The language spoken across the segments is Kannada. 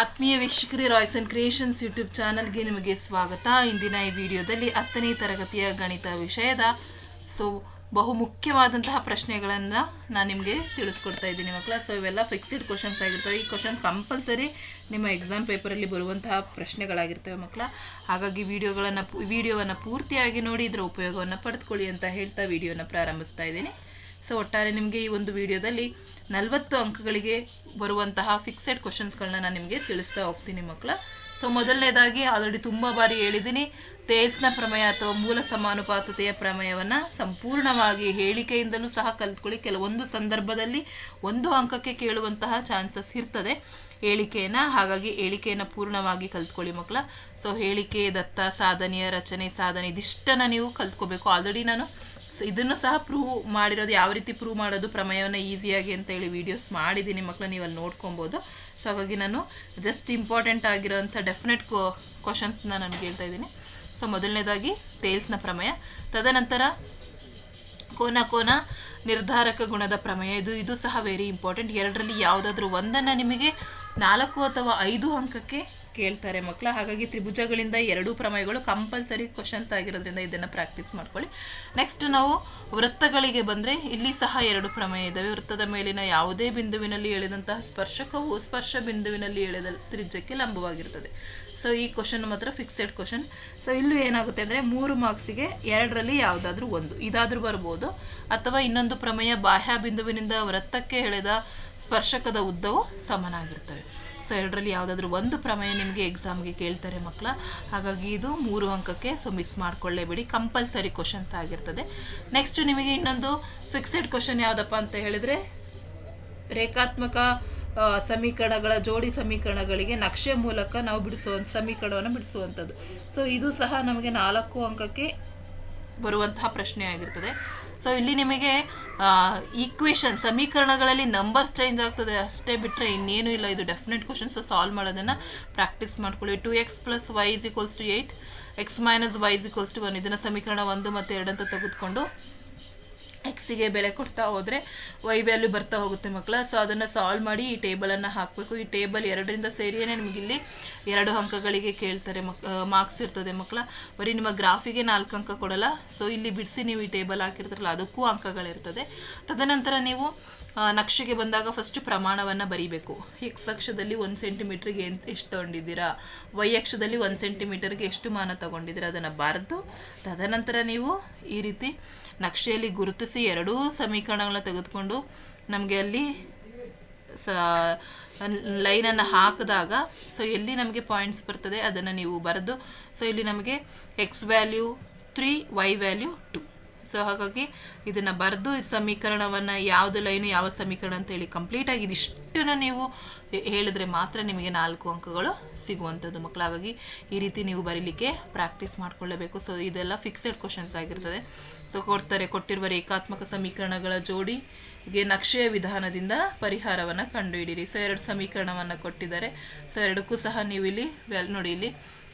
ಆತ್ಮೀಯ ವೀಕ್ಷಕರೇ ರಾಯ್ಸ್ ಅಂಡ್ ಕ್ರಿಯೇಷನ್ಸ್ ಯೂಟ್ಯೂಬ್ ಚಾನಲ್ಗೆ ನಿಮಗೆ ಸ್ವಾಗತ. ಇಂದಿನ ಈ ವಿಡಿಯೋದಲ್ಲಿ ಹತ್ತನೇ ತರಗತಿಯ ಗಣಿತ ವಿಷಯದ ಸೊ ಬಹು ಮುಖ್ಯವಾದಂತಹ ಪ್ರಶ್ನೆಗಳನ್ನು ನಾನು ನಿಮಗೆ ತಿಳಿಸ್ಕೊಡ್ತಾ ಇದ್ದೀನಿ ಮಕ್ಕಳ. ಸೊ ಇವೆಲ್ಲ ಫಿಕ್ಸ್ಡ್ ಕ್ವಶನ್ಸ್ ಆಗಿರ್ತವೆ. ಈ ಕ್ವಶನ್ಸ್ ಕಂಪಲ್ಸರಿ ನಿಮ್ಮ ಎಕ್ಸಾಮ್ ಪೇಪರಲ್ಲಿ ಬರುವಂತಹ ಪ್ರಶ್ನೆಗಳಾಗಿರ್ತವೆ ಮಕ್ಕಳ. ಹಾಗಾಗಿ ವಿಡಿಯೋಗಳನ್ನು, ವಿಡಿಯೋವನ್ನು ಪೂರ್ತಿಯಾಗಿ ನೋಡಿ, ಇದರ ಉಪಯೋಗವನ್ನು ಪಡೆದುಕೊಳ್ಳಿ ಅಂತ ಹೇಳ್ತಾ ವಿಡಿಯೋನ ಪ್ರಾರಂಭಿಸ್ತಾ ಇದ್ದೀನಿ. ಸೊ ಒಟ್ಟಾರೆ ನಿಮಗೆ ಈ ಒಂದು ವಿಡಿಯೋದಲ್ಲಿ ನಲವತ್ತು ಅಂಕಗಳಿಗೆ ಬರುವಂತಹ ಫಿಕ್ಸೆಡ್ ಕ್ವಶನ್ಸ್ಗಳನ್ನ ನಾನು ನಿಮಗೆ ತಿಳಿಸ್ತಾ ಹೋಗ್ತೀನಿ ಮಕ್ಕಳ ಸೊ ಮೊದಲನೇದಾಗಿ ಆಲ್ರೆಡಿ ತುಂಬ ಬಾರಿ ಹೇಳಿದ್ದೀನಿ ತೇಜ್ನ ಪ್ರಮೇಯ ಅಥವಾ ಮೂಲ ಸಮಾನುಪಾತತೆಯ ಪ್ರಮೇಯವನ್ನು ಸಂಪೂರ್ಣವಾಗಿ ಹೇಳಿಕೆಯಿಂದಲೂ ಸಹ ಕಲ್ತ್ಕೊಳ್ಳಿ. ಕೆಲವೊಂದು ಸಂದರ್ಭದಲ್ಲಿ ಒಂದು ಅಂಕಕ್ಕೆ ಕೇಳುವಂತಹ ಚಾನ್ಸಸ್ ಇರ್ತದೆ ಹೇಳಿಕೆಯನ್ನು. ಹಾಗಾಗಿ ಹೇಳಿಕೆಯನ್ನು ಪೂರ್ಣವಾಗಿ ಕಲ್ತ್ಕೊಳ್ಳಿ ಮಕ್ಕಳ ಸೊ ಹೇಳಿಕೆ, ದತ್ತ, ಸಾಧನೆಯ ರಚನೆ, ಸಾಧನೆ ಇದಿಷ್ಟನ್ನು ನೀವು ಕಲ್ತ್ಕೋಬೇಕು. ಆಲ್ರೆಡಿ ನಾನು ಸೊ ಇದನ್ನು ಸಹ ಪ್ರೂವ್ ಮಾಡಿರೋದು, ಯಾವ ರೀತಿ ಪ್ರೂವ್ ಮಾಡೋದು, ಪ್ರಮೇಯವನ್ನು ಈಸಿಯಾಗಿ ಅಂತ ಹೇಳಿ ವೀಡಿಯೋಸ್ ಮಾಡಿದ್ದೀನಿ ಮಕ್ಕಳು ನೀವು ಅಲ್ಲಿ ನೋಡ್ಕೊಬೋದು. ಸೊ ಹಾಗಾಗಿ ನಾನು ಜಸ್ಟ್ ಇಂಪಾರ್ಟೆಂಟ್ ಆಗಿರೋಂಥ ಡೆಫಿನೆಟ್ ಕ್ವಶನ್ಸ್ನ ನಾನು ಹೇಳ್ತಾ ಇದ್ದೀನಿ. ಸೊ ಮೊದಲನೇದಾಗಿ ತೇಲ್ಸ್ನ ಪ್ರಮೇಯ. ತದನಂತರ ಕೋನ ಕೋನ ನಿರ್ಧಾರಕ ಗುಣದ ಪ್ರಮೇಯ. ಇದು ಇದು ಸಹ ವೆರಿ ಇಂಪಾರ್ಟೆಂಟ್ ಎರಡರಲ್ಲಿ ಯಾವುದಾದ್ರೂ ಒಂದನ್ನು ನಿಮಗೆ ನಾಲ್ಕು ಅಥವಾ ಐದು ಅಂಕಕ್ಕೆ ಕೇಳ್ತಾರೆ ಮಕ್ಕಳು. ಹಾಗಾಗಿ ತ್ರಿಭುಜಗಳಿಂದ ಎರಡೂ ಪ್ರಮೇಯಗಳು ಕಂಪಲ್ಸರಿ ಕ್ವಶನ್ಸ್ ಆಗಿರೋದ್ರಿಂದ ಇದನ್ನು ಪ್ರಾಕ್ಟೀಸ್ ಮಾಡ್ಕೊಳ್ಳಿ. ನೆಕ್ಸ್ಟ್ ನಾವು ವೃತ್ತಗಳಿಗೆ ಬಂದರೆ ಇಲ್ಲಿ ಸಹ ಎರಡು ಪ್ರಮೇಯ ಇದ್ದಾವೆ ವೃತ್ತದ ಮೇಲಿನ ಯಾವುದೇ ಬಿಂದುವಿನಲ್ಲಿ ಎಳೆದಂತಹ ಸ್ಪರ್ಶಕವು ಸ್ಪರ್ಶ ಬಿಂದುವಿನಲ್ಲಿ ಎಳೆದ ತ್ರಿಜ್ಯಕ್ಕೆ ಲಂಬವಾಗಿರ್ತದೆ ಸೊ ಈ ಕ್ವಶನ್ ಮಾತ್ರ ಫಿಕ್ಸೆಡ್ ಕ್ವಶನ್ ಸೊ ಇಲ್ಲೂ ಏನಾಗುತ್ತೆ ಅಂದರೆ ಮೂರು ಮಾರ್ಕ್ಸಿಗೆ ಎರಡರಲ್ಲಿ ಯಾವುದಾದ್ರೂ ಒಂದು. ಇದಾದರೂ ಬರ್ಬೋದು. ಅಥವಾ ಇನ್ನೊಂದು ಪ್ರಮೇಯ ಬಾಹ್ಯ ಬಿಂದುವಿನಿಂದ ವೃತ್ತಕ್ಕೆ ಎಳೆದ ಸ್ಪರ್ಶಕದ ಉದ್ದವು ಸಮನಾಗಿರ್ತವೆ. ಸೊ ಎರಡರಲ್ಲಿ ಯಾವುದಾದ್ರೂ ಒಂದು ಪ್ರಮೇಯ ನಿಮಗೆ ಎಕ್ಸಾಮ್ಗೆ ಕೇಳ್ತಾರೆ ಮಕ್ಕಳ. ಹಾಗಾಗಿ ಇದು ಮೂರು ಅಂಕಕ್ಕೆ ಸೊ ಮಿಸ್ ಮಾಡ್ಕೊಳ್ಳೇಬೇಡಿ. ಕಂಪಲ್ಸರಿ ಕ್ವಶನ್ಸ್ ಆಗಿರ್ತದೆ. ನೆಕ್ಸ್ಟ್ ನಿಮಗೆ ಇನ್ನೊಂದು ಫಿಕ್ಸೆಡ್ ಕ್ವಶನ್ ಯಾವುದಪ್ಪ ಅಂತ ಹೇಳಿದರೆ, ರೇಖಾತ್ಮಕ ಸಮೀಕರಣಗಳ ಜೋಡಿ ಸಮೀಕರಣಗಳಿಗೆ ನಕ್ಷೆ ಮೂಲಕ ನಾವು ಬಿಡಿಸುವ ಸಮೀಕರಣವನ್ನು ಬಿಡಿಸುವಂಥದ್ದು ಸೊ ಇದು ಸಹ ನಮಗೆ ನಾಲ್ಕು ಅಂಕಕ್ಕೆ ಬರುವಂತಹ ಪ್ರಶ್ನೆ ಆಗಿರ್ತದೆ. ಸೊ ಇಲ್ಲಿ ನಿಮಗೆ ಈಕ್ವೇಷನ್ ಸಮೀಕರಣಗಳಲ್ಲಿ ನಂಬರ್ಸ್ ಚೇಂಜ್ ಆಗ್ತದೆ ಅಷ್ಟೇ ಬಿಟ್ಟರೆ ಇನ್ನೇನು ಇಲ್ಲ. ಇದು ಡೆಫಿನೆಟ್ ಕ್ವಶನ್ಸ್ ಸಾಲ್ವ್ ಮಾಡೋದನ್ನು ಪ್ರಾಕ್ಟೀಸ್ ಮಾಡ್ಕೊಳ್ಳಿ. Two x plus y is equals to eight x minus y is equals to one ಇದನ್ನು ಸಮೀಕರಣ ಒಂದು ಮತ್ತು ಎರಡಂತ ತೆಗೆದುಕೊಂಡು ಎಕ್ಸಿಗೆ ಬೆಲೆ ಕೊಡ್ತಾ ಹೋದರೆ ವೈ ವ್ಯಾಲ್ಯೂ ಬರ್ತಾ ಹೋಗುತ್ತೆ ಮಕ್ಕಳ. ಸೊ ಅದನ್ನು ಸಾಲ್ವ್ ಮಾಡಿ ಈ ಟೇಬಲನ್ನು ಹಾಕಬೇಕು. ಈ ಟೇಬಲ್ ಎರಡರಿಂದ ಸೇರಿಯೇ ನಿಮಗೆ ಇಲ್ಲಿ ಎರಡು ಅಂಕಗಳಿಗೆ ಕೇಳ್ತಾರೆ ಮಕ್ ಮಾರ್ಕ್ಸ್ ಇರ್ತದೆ ಮಕ್ಕಳ. ಬರೀ ನಿಮ್ಮ ಗ್ರಾಫಿಗೆ ನಾಲ್ಕು ಅಂಕ ಕೊಡಲ್ಲ. ಸೊ ಇಲ್ಲಿ ಬಿಡಿಸಿ ನೀವು ಈ ಟೇಬಲ್ ಹಾಕಿರ್ತಾರಲ್ಲ, ಅದಕ್ಕೂ ಅಂಕಗಳಿರ್ತದೆ. ತದನಂತರ ನೀವು ನಕ್ಷೆಗೆ ಬಂದಾಗ ಫಸ್ಟ್ ಪ್ರಮಾಣವನ್ನು ಬರೀಬೇಕು. ಎಕ್ಸ್ ಅಕ್ಷದಲ್ಲಿ ಒಂದು ಸೆಂಟಿಮೀಟ್ರಿಗೆ ಎಂತ ಎಷ್ಟು ತೊಗೊಂಡಿದ್ದೀರಾ? ವೈ ಅಕ್ಷದಲ್ಲಿ ಒಂದು ಸೆಂಟಿಮೀಟರ್ಗೆ ಎಷ್ಟು ಮಾನ ತಗೊಂಡಿದ್ದೀರಾ? ಅದನ್ನು ಬರೆದು. ತದನಂತರ ನೀವು ಈ ರೀತಿ ನಕ್ಷೆಯಲ್ಲಿ ಗುರುತಿಸಿ ಎರಡೂ ಸಮೀಕರಣಗಳನ್ನ ತೆಗೆದುಕೊಂಡು ನಮಗೆ ಅಲ್ಲಿ ಸ ಲೈನನ್ನು ಹಾಕಿದಾಗ ಸೊ ಎಲ್ಲಿ ನಮಗೆ ಪಾಯಿಂಟ್ಸ್ ಬರ್ತದೆ ಅದನ್ನು ನೀವು ಬರೆದು ಸೊ ಇಲ್ಲಿ ನಮಗೆ x value three y value two so ಹಾಗಾಗಿ ಇದನ್ನು ಬರೆದು ಸಮೀಕರಣವನ್ನು ಯಾವುದು ಲೈನ್ ಯಾವ ಸಮೀಕರಣ ಅಂತ ಹೇಳಿ ಕಂಪ್ಲೀಟಾಗಿ ಇದಿಷ್ಟನ್ನು ನೀವು ಹೇಳಿದ್ರೆ ಮಾತ್ರ ನಿಮಗೆ ನಾಲ್ಕು ಅಂಕಗಳು ಸಿಗುವಂಥದ್ದು ಮಕ್ಕಳು ಹಾಗಾಗಿ ಈ ರೀತಿ ನೀವು ಬರೀಲಿಕ್ಕೆ ಪ್ರಾಕ್ಟೀಸ್ ಮಾಡ್ಕೊಳ್ಳಬೇಕು. ಸೊ ಇದೆಲ್ಲ ಫಿಕ್ಸೆಡ್ ಕ್ವಶನ್ಸ್ ಆಗಿರ್ತದೆ. ಸೊ ಕೊಡ್ತಾರೆ, ಕೊಟ್ಟಿರುವ ರೇಖಾತ್ಮಕ ಸಮೀಕರಣಗಳ ಜೋಡಿಗೆ ನಕ್ಷೆಯ ವಿಧಾನದಿಂದ ಪರಿಹಾರವನ್ನು ಕಂಡುಹಿಡಿಯಿರಿ. ಸೊ ಎರಡು ಸಮೀಕರಣವನ್ನು ಕೊಟ್ಟಿದ್ದಾರೆ. ಸೊ ಎರಡಕ್ಕೂ ಸಹ ನೀವು ಇಲ್ಲಿ ವ್ಯಾಲ್ ನೋಡಿ ಇಲ್ಲಿ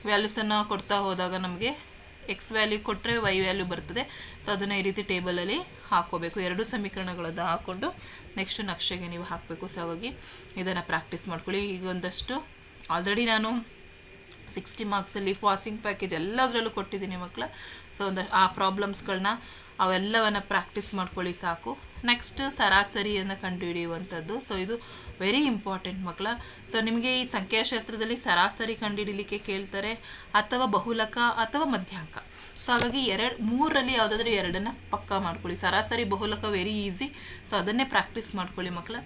ವ್ಯಾಲ್ಯೂಸನ್ನು ಕೊಡ್ತಾ ಹೋದಾಗ ನಮಗೆ ಎಕ್ಸ್ ವ್ಯಾಲ್ಯೂ ಕೊಟ್ಟರೆ ವೈ ವ್ಯಾಲ್ಯೂ ಬರ್ತದೆ. ಸೊ ಅದನ್ನು ಈ ರೀತಿ ಟೇಬಲಲ್ಲಿ ಹಾಕೋಬೇಕು ಎರಡು ಸಮೀಕರಣಗಳನ್ನು ಹಾಕ್ಕೊಂಡು ನೆಕ್ಸ್ಟ್ ನಕ್ಷೆಗೆ ನೀವು ಹಾಕಬೇಕು. ಸೊ ಹಾಗಾಗಿ ಇದನ್ನು ಪ್ರಾಕ್ಟೀಸ್ ಮಾಡ್ಕೊಳ್ಳಿ. ಈಗ ಒಂದಷ್ಟು ಆಲ್ರೆಡಿ ನಾನು ಸಿಕ್ಸ್ಟಿ ಮಾರ್ಕ್ಸಲ್ಲಿ ಪಾಸಿಂಗ್ ಪ್ಯಾಕೇಜ್ ಎಲ್ಲದರಲ್ಲೂ ಕೊಟ್ಟಿದ್ದೀನಿ ಮಕ್ಕಳ ಸೊ ಒಂದು ಆ ಪ್ರಾಬ್ಲಮ್ಸ್ಗಳನ್ನ ಅವೆಲ್ಲವನ್ನು ಪ್ರಾಕ್ಟೀಸ್ ಮಾಡ್ಕೊಳ್ಳಿ ಸಾಕು. ನೆಕ್ಸ್ಟ್ ಸರಾಸರಿಯನ್ನು ಕಂಡುಹಿಡಿಯುವಂಥದ್ದು. ಸೊ ಇದು ವೆರಿ ಇಂಪಾರ್ಟೆಂಟ್ ಮಕ್ಕಳ. ಸೊ ನಿಮಗೆ ಈ ಸಂಖ್ಯಾಶಾಸ್ತ್ರದಲ್ಲಿ ಸರಾಸರಿ ಕಂಡುಹಿಡಿಲಿಕ್ಕೆ ಕೇಳ್ತಾರೆ, ಅಥವಾ ಬಹುಲಕ, ಅಥವಾ ಮಧ್ಯಾಂಕ. ಸೊ ಹಾಗಾಗಿ ಎರಡು, ಮೂರರಲ್ಲಿ ಯಾವುದಾದ್ರೂ ಎರಡನ್ನು ಪಕ್ಕ ಮಾಡ್ಕೊಳ್ಳಿ. ಸರಾಸರಿ, ಬಹುಲಕ ವೆರಿ ಈಸಿ ಸೊ ಅದನ್ನೇ ಪ್ರಾಕ್ಟೀಸ್ ಮಾಡ್ಕೊಳ್ಳಿ ಮಕ್ಕಳ.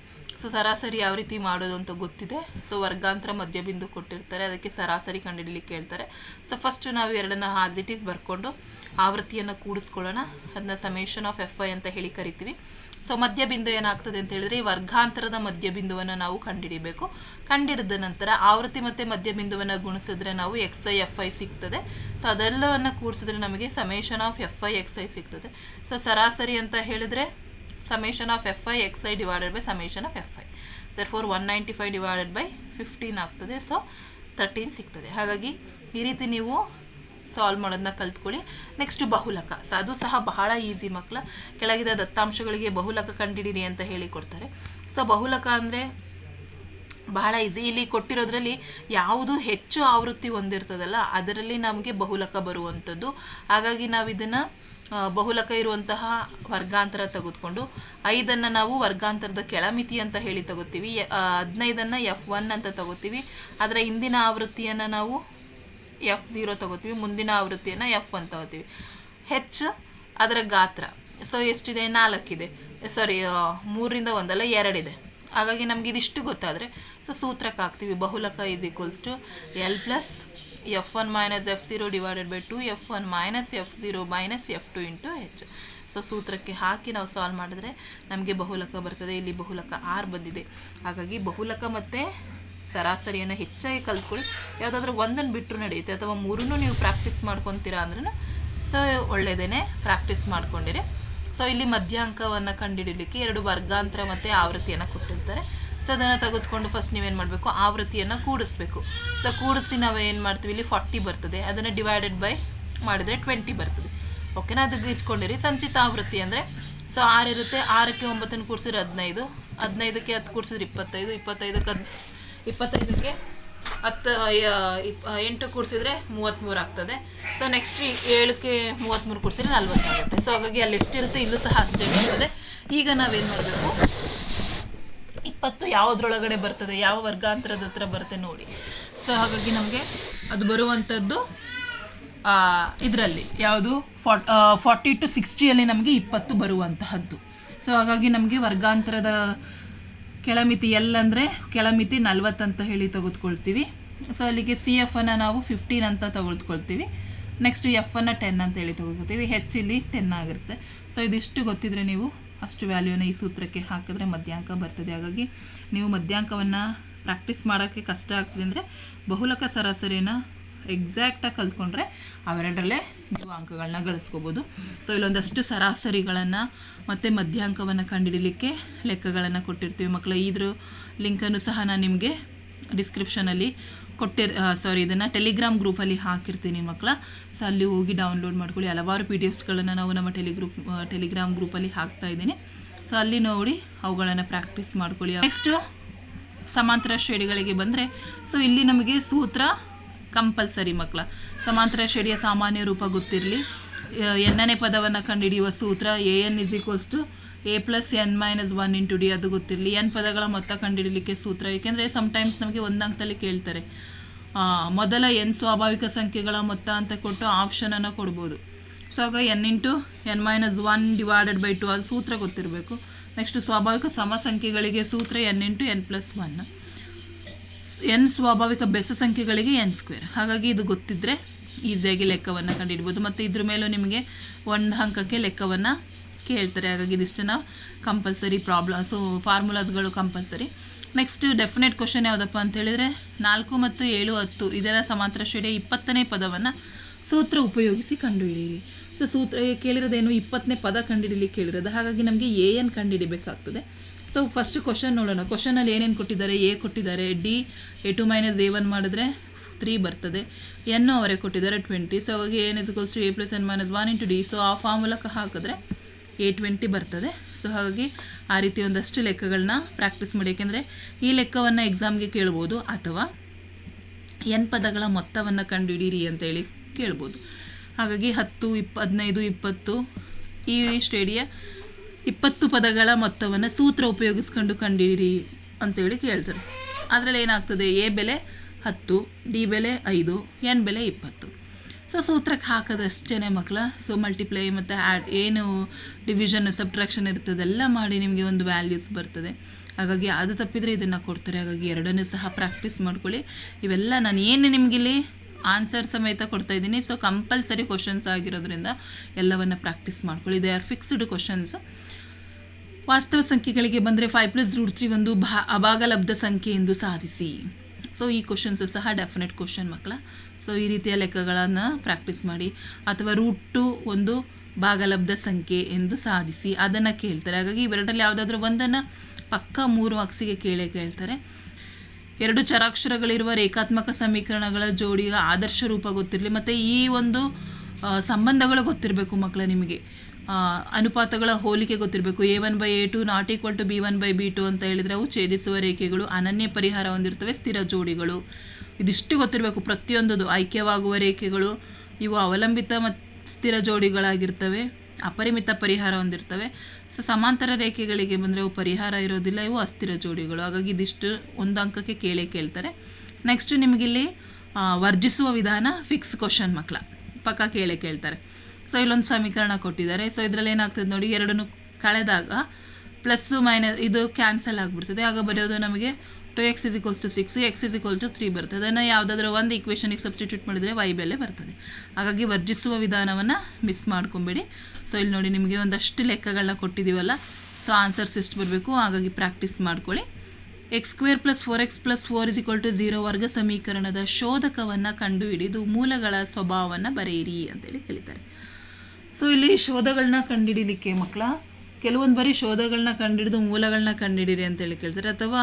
ಸೊ ಸರಾಸರಿ ಯಾವ ರೀತಿ ಮಾಡೋದು ಅಂತ ಗೊತ್ತಿದೆ. ಸೊ ವರ್ಗಾಂತರ ಮಧ್ಯಬಿಂದು ಕೊಟ್ಟಿರ್ತಾರೆ, ಅದಕ್ಕೆ ಸರಾಸರಿ ಕಂಡುಹಿಡಲಿಕ್ಕೆ ಹೇಳ್ತಾರೆ ಸೊ ಫಸ್ಟ್ ನಾವು ಎರಡನ್ನ ಆಸ್ ಇಟ್ ಈಸ್ ಬರ್ಕೊಂಡು ಆವೃತ್ತಿಯನ್ನು ಕೂಡಿಸ್ಕೊಳ್ಳೋಣ. ಅದನ್ನ ಸಮೇಷನ್ ಆಫ್ ಎಫ್ ಐ ಅಂತ ಹೇಳಿ ಕರಿತೀವಿ. ಸೊ ಮಧ್ಯಬಿಂದು ಏನಾಗ್ತದೆ ಅಂತ ಹೇಳಿದ್ರೆ, ಈ ವರ್ಗಾಂತರದ ಮಧ್ಯಬಿಂದುವನ್ನು ನಾವು ಕಂಡುಹಿಡಿಬೇಕು ಕಂಡಿಡಿದ ನಂತರ ಆವೃತ್ತಿ ಮತ್ತು ಮಧ್ಯಬಿಂದುವನ್ನು ಗುಣಿಸಿದ್ರೆ ನಾವು ಎಕ್ಸ್ ಐ ಎಫ್ ಐ ಸಿಗ್ತದೆ. ಸೊ ಅದೆಲ್ಲವನ್ನು ಕೂಡಿಸಿದ್ರೆ ನಮಗೆ summation of F I X I ಸಿಗ್ತದೆ. ಸೊ ಸರಾಸರಿ ಅಂತ ಹೇಳಿದ್ರೆ summation of F I X I divided by summation of F I there four one ninety five divided by fifteen ಆಗ್ತದೆ. ಸೊ ತರ್ಟೀನ್ ಸಿಗ್ತದೆ. ಹಾಗಾಗಿ, ಈ ರೀತಿ ನೀವು ಸಾಲ್ವ್ ಮಾಡೋದನ್ನ ಕಲ್ತ್ಕೊಳ್ಳಿ. ನೆಕ್ಸ್ಟ್ ಬಹುಲಕ. ಸೊ ಅದು ಸಹ ಬಹಳ ಈಸಿ ಮಕ್ಕಳ ಕೆಳಗಿದ ದತ್ತಾಂಶಗಳಿಗೆ ಬಹುಲಕ ಕಂಡಿಡಿರಿ ಅಂತ ಹೇಳಿ ಕೊಡ್ತಾರೆ. ಸೊ ಬಹುಲಕ ಅಂದರೆ ಬಹಳ ಈಸಿ ಇಲ್ಲಿ ಕೊಟ್ಟಿರೋದ್ರಲ್ಲಿ ಯಾವುದು ಹೆಚ್ಚು ಆವೃತ್ತಿ ಹೊಂದಿರ್ತದಲ್ಲ, ಅದರಲ್ಲಿ ನಮಗೆ ಬಹುಲಕ ಬರುವಂಥದ್ದು. ಹಾಗಾಗಿ ನಾವು ಇದನ್ನು ಬಹುಲಕ ಇರುವಂತಹ ವರ್ಗಾಂತರ ತೆಗೆದುಕೊಂಡು, ಐದನ್ನು ನಾವು ವರ್ಗಾಂತರದ ಕೆಳಮಿತಿ ಅಂತ ಹೇಳಿ ತಗೋತೀವಿ. ಹದಿನೈದನ್ನು ಎಫ್ ಒನ್ ಅಂತ ತಗೋತೀವಿ. ಅದರ ಹಿಂದಿನ ಆವೃತ್ತಿಯನ್ನು ನಾವು ಎಫ್ ಝೀರೋ ತಗೋತೀವಿ, ಮುಂದಿನ ಆವೃತ್ತಿಯನ್ನು ಎಫ್ ಒನ್ ತಗೋತೀವಿ. ಹೆಚ್ಚು ಅದರ ಗಾತ್ರ. ಸೊ ಎಷ್ಟಿದೆ? ನಾಲ್ಕಿದೆ. ಸಾರಿ ಮೂರರಿಂದ ಒಂದಲ್ಲ, ಎರಡಿದೆ. ಹಾಗಾಗಿ ನಮ್ಗೆ ಇದಿಷ್ಟು ಗೊತ್ತಾದರೆ ಸೊ ಸೂತ್ರಕ್ಕೆ ಹಾಕ್ತೀವಿ. ಬಹುಲಕ is equals to L plus F one minus F zero divided by two F one minus F zero minus F two into H so ಸೂತ್ರಕ್ಕೆ ಹಾಕಿ ನಾವು ಸಾಲ್ವ್ ಮಾಡಿದ್ರೆ ನಮಗೆ ಬಹುಲಕ ಬರ್ತದೆ. ಇಲ್ಲಿ ಬಹುಲಕ ಆರ್ ಬಂದಿದೆ. ಹಾಗಾಗಿ ಬಹುಲಕ ಮತ್ತು ಸರಾಸರಿಯನ್ನು ಹೆಚ್ಚಾಗಿ ಕಲ್ತ್ಕೊಳ್ಳಿ. ಯಾವುದಾದ್ರೂ ಒಂದನ್ನು ಬಿಟ್ಟರು ನಡೆಯುತ್ತೆ ಅಥವಾ ಮೂರನ್ನು ನೀವು ಪ್ರಾಕ್ಟೀಸ್ ಮಾಡ್ಕೊತೀರಾ ಅಂದ್ರೂ ಸೊ ಒಳ್ಳೆಯದೇ ಪ್ರಾಕ್ಟೀಸ್ ಮಾಡ್ಕೊಂಡಿರಿ. ಸೊ ಇಲ್ಲಿ ಮಧ್ಯಾಂಕವನ್ನು ಕಂಡುಹಿಡಲಿಕ್ಕೆ ಎರಡು ವರ್ಗಾಂತರ ಮತ್ತು ಆವೃತ್ತಿಯನ್ನು ಕೊಟ್ಟಿರ್ತಾರೆ. ಸೊ ಅದನ್ನು ತೆಗೆದುಕೊಂಡು ಫಸ್ಟ್ ನೀವೇನು ಮಾಡಬೇಕು? ಆವೃತ್ತಿಯನ್ನು ಕೂಡಿಸ್ಬೇಕು. ಸೊ ಕೂಡಿಸಿ ನಾವು ಏನು ಮಾಡ್ತೀವಿ? ಇಲ್ಲಿ ಫಾರ್ಟಿ ಬರ್ತದೆ. ಅದನ್ನು ಡಿವೈಡೆಡ್ ಬೈ ಮಾಡಿದರೆ ಟ್ವೆಂಟಿ ಬರ್ತದೆ. ಓಕೆನಾ ಅದಕ್ಕೆ ಇಟ್ಕೊಂಡಿರಿ. ಸಂಚಿತ ಆವೃತ್ತಿ ಅಂದರೆ ಸೊ ಆರು ಇರುತ್ತೆ. ಆರಕ್ಕೆ ಒಂಬತ್ತನ್ನು ಕೂಡಿಸಿದ್ರೆ ಹದಿನೈದು. ಹದಿನೈದಕ್ಕೆ ಹತ್ತು ಕೂಡಿಸಿದ್ರೆ ಇಪ್ಪತ್ತೈದು. ಇಪ್ಪತ್ತೈದಕ್ಕೆ ಹದ್ ಇಪ್ಪತ್ತೈದಕ್ಕೆ ಹತ್ತು ಎಂಟು ಕೂಡಿಸಿದ್ರೆ ಮೂವತ್ತ್ಮೂರು ಆಗ್ತದೆ. ಸೊ ನೆಕ್ಸ್ಟ್ ಏಳಕ್ಕೆ ಮೂವತ್ತ್ಮೂರು ಕೂಡಿಸಿದ್ರೆ ನಲ್ವತ್ತಾಗುತ್ತೆ. ಸೊ ಹಾಗಾಗಿ ಅಲ್ಲಿ ಎಷ್ಟಿರುತ್ತೆ ಇಲ್ಲೂ ಸಹ ಅಷ್ಟೇ ಇರ್ತದೆ ಈಗ ನಾವೇನು ಮಾಡಬೇಕು? ಇಪ್ಪತ್ತು ಯಾವುದ್ರೊಳಗಡೆ ಬರ್ತದೆ? ಯಾವ ವರ್ಗಾಂತರದ ಹತ್ರ ಬರುತ್ತೆ ನೋಡಿ. ಸೊ ಹಾಗಾಗಿ ನಮಗೆ ಅದು ಬರುವಂಥದ್ದು ಇದರಲ್ಲಿ. ಯಾವುದು? ಫಾಟ್ ಫಾರ್ಟಿ ಟು ಸಿಕ್ಸ್ಟಿಯಲ್ಲಿ ನಮಗೆ ಇಪ್ಪತ್ತು ಬರುವಂತಹದ್ದು. ಸೊ ಹಾಗಾಗಿ ನಮಗೆ ವರ್ಗಾಂತರದ ಕೆಳಮಿತಿ ಎಲ್ ಅಂದರೆ ಕೆಳಮಿತಿ ನಲ್ವತ್ತು ಅಂತ ಹೇಳಿ ತೆಗೆದುಕೊಳ್ತೀವಿ. ಸೊ ಅಲ್ಲಿಗೆ ಸಿ ಎಫ್ ಅನ್ನು ನಾವು ಫಿಫ್ಟೀನ್ ಅಂತ ತೊಗೊಳ್ತ್ಕೊಳ್ತೀವಿ ನೆಕ್ಸ್ಟ್ ಎಫ್ ಅನ್ನು ಟೆನ್ ಅಂತ ಹೇಳಿ ತೊಗೊಳ್ತೀವಿ ಹೆಚ್ ಇಲ್ಲಿ ಟೆನ್ ಆಗಿರುತ್ತೆ. ಸೊ ಇದಿಷ್ಟು ಗೊತ್ತಿದ್ರೆ ನೀವು ಅಷ್ಟು ವ್ಯಾಲ್ಯೂನ ಈ ಸೂತ್ರಕ್ಕೆ ಹಾಕಿದ್ರೆ ಮಧ್ಯಾಂಕ ಬರ್ತದೆ. ಹಾಗಾಗಿ ನೀವು ಮಧ್ಯಾಂಕವನ್ನು ಪ್ರಾಕ್ಟೀಸ್ ಮಾಡೋಕ್ಕೆ ಕಷ್ಟ ಆಗ್ತದೆ ಅಂದರೆ ಬಹುಲಕ ಸರಾಸರಿನ ಎಕ್ಸಾಕ್ಟಾಗಿ ಕಲ್ತ್ಕೊಂಡ್ರೆ ಅವೆರಡರಲ್ಲೇ ಅಂಕಗಳನ್ನ ಗಳಿಸ್ಕೋಬೋದು. ಸೊ ಇಲ್ಲೊಂದಷ್ಟು ಸರಾಸರಿಗಳನ್ನು ಮತ್ತು ಮಧ್ಯಾಂಕವನ್ನು ಕಂಡುಹಿಡಲಿಕ್ಕೆ ಲೆಕ್ಕಗಳನ್ನು ಕೊಟ್ಟಿರ್ತೀವಿ. ಮಕ್ಕಳು ಇದ್ರ ಲಿಂಕನ್ನು ಸಹ ನಾನು ನಿಮಗೆ ಡಿಸ್ಕ್ರಿಪ್ಷನಲ್ಲಿ ಕೊಟ್ಟಿರ್ ಸಾರಿ ಇದನ್ನು ಟೆಲಿಗ್ರಾಮ್ ಗ್ರೂಪಲ್ಲಿ ಹಾಕಿರ್ತೀನಿ ಮಕ್ಕಳ ಸೊ ಅಲ್ಲಿ ಹೋಗಿ ಡೌನ್ಲೋಡ್ ಮಾಡ್ಕೊಳ್ಳಿ. ಹಲವಾರು ಪಿ ಡಿ ಎಫ್ಸ್ಗಳನ್ನು ನಾವು ನಮ್ಮ ಟೆಲಿಗ್ರೂಪ್ ಟೆಲಿಗ್ರಾಮ್ ಗ್ರೂಪಲ್ಲಿ ಹಾಕ್ತಾ ಇದ್ದೀನಿ. ಸೊ ಅಲ್ಲಿ ನೋಡಿ ಅವುಗಳನ್ನು ಪ್ರಾಕ್ಟೀಸ್ ಮಾಡ್ಕೊಳ್ಳಿ. ನೆಕ್ಸ್ಟು ಸಮಾಂತರ ಶ್ರೇಣಿಗಳಿಗೆ ಬಂದರೆ ಸೊ ಇಲ್ಲಿ ನಮಗೆ ಸೂತ್ರ ಕಂಪಲ್ಸರಿ ಮಕ್ಕಳ. ಸಮಾಂತರ ಶ್ರೇಣಿಯ ಸಾಮಾನ್ಯ ರೂಪ ಗೊತ್ತಿರಲಿ. ಎನ್ನನೇ ಪದವನ್ನು ಕಂಡುಹಿಡಿಯುವ ಸೂತ್ರ A, N is equals to A plus N minus one into D ಅದು ಗೊತ್ತಿರಲಿ. ಎನ್ ಪದಗಳ ಮೊತ್ತ ಕಂಡುಹಿಡಲಿಕ್ಕೆ ಸೂತ್ರ. ಏಕೆಂದರೆ ಸಮ್ಟೈಮ್ಸ್ ನಮಗೆ ಒಂದಂಕದಲ್ಲಿ ಕೇಳ್ತಾರೆ. ಮೊದಲ ಎನ್ ಸ್ವಾಭಾವಿಕ ಸಂಖ್ಯೆಗಳ ಮೊತ್ತ ಅಂತ ಕೊಟ್ಟು ಆಪ್ಷನನ್ನು ಕೊಡ್ಬೋದು. ಸೊ, ಆಗ N into N minus one divided by two ಅದು ಸೂತ್ರ ಗೊತ್ತಿರಬೇಕು. ನೆಕ್ಸ್ಟ್ ಸ್ವಾಭಾವಿಕ ಸಮ ಸಂಖ್ಯೆಗಳಿಗೆ ಸೂತ್ರ N into N plus one N ಸ್ವಾಭಾವಿಕ ಬೆಸ ಸಂಖ್ಯೆಗಳಿಗೆ ಎನ್ ಸ್ಕ್ವೇರ್ ಹಾಗಾಗಿ ಇದು ಗೊತ್ತಿದ್ದರೆ ಈಸಿಯಾಗಿ ಲೆಕ್ಕವನ್ನು ಕಂಡುಹಿಡ್ಬೋದು ಮತ್ತು ಇದ್ರ ಮೇಲೂ ನಿಮಗೆ ಒಂದು ಅಂಕಕ್ಕೆ ಲೆಕ್ಕವನ್ನು ಕೇಳ್ತಾರೆ. ಹಾಗಾಗಿ ಇದಿಷ್ಟನ್ನು ಕಂಪಲ್ಸರಿ ಪ್ರಾಬ್ಲಮ್ ಸೊ ಫಾರ್ಮುಲಾಸ್ಗಳು ಕಂಪಲ್ಸರಿ ನೆಕ್ಸ್ಟ್ ಡೆಫಿನೆಟ್ ಕ್ವಶನ್ ಯಾವುದಪ್ಪ ಅಂತ ಹೇಳಿದರೆ, ನಾಲ್ಕು ಮತ್ತು ಏಳು ಹತ್ತು, ಇದರ ಸಮಾಂತರ ಶ್ರೇಣಿಯ ಇಪ್ಪತ್ತನೇ ಪದವನ್ನು ಸೂತ್ರ ಉಪಯೋಗಿಸಿ ಕಂಡುಹಿಡಿಯಿರಿ. ಸೊ ಸೂತ್ರ ಕೇಳಿರೋದೇನು? ಇಪ್ಪತ್ತನೇ ಪದ ಕಂಡುಹಿಡಿಲಿಕ್ಕೆ ಕೇಳಿರೋದು. ಹಾಗಾಗಿ ನಮಗೆ ಎ ಎನ್ ಕಂಡುಹಿಡಿಬೇಕಾಗ್ತದೆ. ಸೊ ಫಸ್ಟ್ ಕ್ವಶನ್ ನೋಡೋಣ. ಕ್ವಶನಲ್ಲಿ ಏನೇನು ಕೊಟ್ಟಿದ್ದಾರೆ, ಎ ಕೊಟ್ಟಿದ್ದಾರೆ, D, A two minus A one ಮಾಡಿದ್ರೆ ತ್ರೀ ಬರ್ತದೆ. ಎನ್ ಅವರೇ ಕೊಟ್ಟಿದ್ದಾರೆ ಟ್ವೆಂಟಿ ಸೊ ಹಾಗಾಗಿ N is to A plus N minus one into D. So ಆ ಫಾರ್ಮುಲಕ್ಕೆ ಹಾಕಿದ್ರೆ ಎ ಟ್ವೆಂಟಿ ಬರ್ತದೆ. ಸೊ ಹಾಗಾಗಿ ಆ ರೀತಿ ಒಂದಷ್ಟು ಲೆಕ್ಕಗಳನ್ನ ಪ್ರಾಕ್ಟೀಸ್ ಮಾಡಿ. ಯಾಕೆಂದರೆ ಈ ಲೆಕ್ಕವನ್ನು ಎಕ್ಸಾಮ್ಗೆ ಕೇಳ್ಬೋದು ಅಥವಾ ಎನ್ ಪದಗಳ ಮೊತ್ತವನ್ನು ಕಂಡುಹಿಡೀರಿ ಅಂತೇಳಿ ಕೇಳ್ಬೋದು. ಹಾಗಾಗಿ ಹತ್ತು ಇಪ್ಪ ಹದಿನೈದು, ಇಪ್ಪತ್ತು ಈ ಸ್ಟೇಡಿಯ ಇಪ್ಪತ್ತು ಪದಗಳ ಮೊತ್ತವನ್ನು ಸೂತ್ರ ಉಪಯೋಗಿಸ್ಕೊಂಡು ಕಂಡಿಡಿರಿ ಅಂತೇಳಿ ಕೇಳ್ತಾರೆ. ಅದರಲ್ಲಿ ಏನಾಗ್ತದೆ? ಎ ಬೆಲೆ ಹತ್ತು, ಡಿ ಬೆಲೆ ಐದು, ಎನ್ ಬೆಲೆ ಇಪ್ಪತ್ತು. ಸೊ ಸೂತ್ರಕ್ಕೆ ಹಾಕೋದಷ್ಟೇ ಮಕ್ಕಳ ಸೊ ಮಲ್ಟಿಪ್ಲೈ ಮತ್ತು ಆ್ಯಡ್ ಏನು ಡಿವಿಷನ್ ಸಬ್ಟ್ರಾಕ್ಷನ್ ಇರ್ತದೆಲ್ಲ ಮಾಡಿ ನಿಮಗೆ ಒಂದು ವ್ಯಾಲ್ಯೂಸ್ ಬರ್ತದೆ. ಹಾಗಾಗಿ ಅದು ತಪ್ಪಿದರೆ ಇದನ್ನು ಕೊಡ್ತಾರೆ. ಹಾಗಾಗಿ ಎರಡನ್ನೂ ಸಹ ಪ್ರಾಕ್ಟೀಸ್ ಮಾಡ್ಕೊಳ್ಳಿ. ಇವೆಲ್ಲ ನಾನು ಏನು ನಿಮಗಿಲ್ಲಿ ಆನ್ಸರ್ ಸಮೇತ ಕೊಡ್ತಾ ಇದ್ದೀನಿ. ಸೊ ಕಂಪಲ್ಸರಿ ಕ್ವಶನ್ಸ್ ಆಗಿರೋದ್ರಿಂದ ಎಲ್ಲವನ್ನು ಪ್ರಾಕ್ಟೀಸ್ ಮಾಡ್ಕೊಳ್ಳಿ. ದೇ ಆರ್ ಫಿಕ್ಸ್ಡ್ ಕ್ವಶನ್ಸ್ ವಾಸ್ತವ ಸಂಖ್ಯೆಗಳಿಗೆ ಬಂದರೆ ಫೈವ್ ಪ್ಲಸ್ ರೂಟ್ ತ್ರೀ ಒಂದು ಭಾ, ಅಭಾಗಲಬ್ಧ ಸಂಖ್ಯೆ ಎಂದು ಸಾಧಿಸಿ. ಸೊ ಈ ಕ್ವಶನ್ಸು ಸಹ ಡೆಫಿನೆಟ್ ಕ್ವಶನ್ ಮಕ್ಕಳ. ಸೊ ಈ ರೀತಿಯ ಲೆಕ್ಕಗಳನ್ನು ಪ್ರಾಕ್ಟೀಸ್ ಮಾಡಿ. ಅಥವಾ ರೂಟ್ ಒಂದು ಭಾಗಲಬ್ಧ ಸಂಖ್ಯೆ ಎಂದು ಸಾಧಿಸಿ. ಅದನ್ನು ಕೇಳ್ತಾರೆ. ಹಾಗಾಗಿ ಇವೆರಡರಲ್ಲಿ ಯಾವುದಾದ್ರೂ ಒಂದನ್ನು ಪಕ್ಕ ಮೂರು ಮಾರ್ಕ್ಸಿಗೆ ಕೇಳೇ ಕೇಳ್ತಾರೆ. ಎರಡು ಚರಾಕ್ಷರಗಳಿರುವ ರೇಖಾತ್ಮಕ ಸಮೀಕರಣಗಳ ಜೋಡಿಯ ಆದರ್ಶ ರೂಪ ಗೊತ್ತಿರಲಿ, ಮತ್ತು ಈ ಒಂದು ಸಂಬಂಧಗಳು ಗೊತ್ತಿರಬೇಕು ಮಕ್ಕಳ ನಿಮಗೆ. ಅನುಪಾತಗಳ ಹೋಲಿಕೆ ಗೊತ್ತಿರಬೇಕು. A one by A two not equal to B one by B two ಅಂತ ಹೇಳಿದರೆ ಅವು ಛೇದಿಸುವ ರೇಖೆಗಳು, ಅನನ್ಯ ಪರಿಹಾರ ಹೊಂದಿರ್ತವೆ, ಸ್ಥಿರ ಜೋಡಿಗಳು. ಇದಿಷ್ಟು ಗೊತ್ತಿರಬೇಕು. ಪ್ರತಿಯೊಂದು ಐಕ್ಯವಾಗುವ ರೇಖೆಗಳು, ಇವು ಅವಲಂಬಿತ ಮತ್ತು ಸ್ಥಿರ ಜೋಡಿಗಳಾಗಿರ್ತವೆ, ಅಪರಿಮಿತ ಪರಿಹಾರ ಹೊಂದಿರ್ತವೆ. ಸೊ ಸಮಾಂತರ ರೇಖೆಗಳಿಗೆ ಬಂದರೆ ಅವು ಪರಿಹಾರ ಇರೋದಿಲ್ಲ, ಇವು ಅಸ್ಥಿರ ಜೋಡಿಗಳು. ಹಾಗಾಗಿ ಇದಿಷ್ಟು ಒಂದು ಅಂಕಕ್ಕೆ ಕೇಳೇ ಕೇಳ್ತಾರೆ. ನೆಕ್ಸ್ಟ್ ನಿಮಗಿಲ್ಲಿ ವರ್ಜಿಸುವ ವಿಧಾನ ಫಿಕ್ಸ್ ಕ್ವಶನ್ ಮಕ್ಕಳ. ಪಕ್ಕ ಕೇಳೇ ಕೇಳ್ತಾರೆ. ಸೊ ಇಲ್ಲೊಂದು ಸಮೀಕರಣ ಕೊಟ್ಟಿದ್ದಾರೆ. ಸೊ ಇದರಲ್ಲಿ ಏನಾಗ್ತದೆ ನೋಡಿ, ಎರಡನ್ನು ಕಳೆದಾಗ ಪ್ಲಸ್ಸು ಮೈನಸ್ ಇದು ಕ್ಯಾನ್ಸಲ್ ಆಗಿಬಿಡ್ತದೆ. ಆಗ ಬರೆಯೋದು ನಮಗೆ two X is equals to six X is equal to three ಬರ್ತದೆ. ಅದನ್ನು ಯಾವುದಾದ್ರೂ ಒಂದು ಈಕ್ವೇಷನಿಗೆ ಸಬ್ಸ್ಟಿಟ್ಯೂಟ್ ಮಾಡಿದರೆ ವೈ ಬೆಲೆ ಬರ್ತದೆ. ಹಾಗಾಗಿ ವರ್ಜಿಸುವ ವಿಧಾನವನ್ನು ಮಿಸ್ ಮಾಡ್ಕೊಬೇಡಿ. ಸೊ ಇಲ್ಲಿ ನೋಡಿ ನಿಮಗೆ ಒಂದಷ್ಟು ಲೆಕ್ಕಗಳನ್ನ ಕೊಟ್ಟಿದ್ದೀವಲ್ಲ ಸೊ ಆನ್ಸರ್ಸ್ ಎಷ್ಟು ಬರಬೇಕು? ಹಾಗಾಗಿ ಪ್ರಾಕ್ಟೀಸ್ ಮಾಡ್ಕೊಳ್ಳಿ. X square plus four X plus four is equal to zero ವರ್ಗ ಸಮೀಕರಣದ ಶೋಧಕವನ್ನು ಕಂಡುಹಿಡಿದು ಮೂಲಗಳ ಸ್ವಭಾವವನ್ನು ಬರೆಯಿರಿ ಅಂತೇಳಿ ಕೇಳಿದ್ದಾರೆ ಸೊ ಇಲ್ಲಿ ಶೋಧಗಳನ್ನ ಕಂಡುಹಿಡಿಲಿಕ್ಕೆ ಮಕ್ಕಳ ಕೆಲವೊಂದು ಬಾರಿ ಶೋಧಗಳನ್ನ ಕಂಡುಹಿಡಿದು ಮೂಲಗಳನ್ನ ಕಂಡುಹಿಡಿರಿ ಅಂತೇಳಿ ಕೇಳ್ತಾರೆ. ಅಥವಾ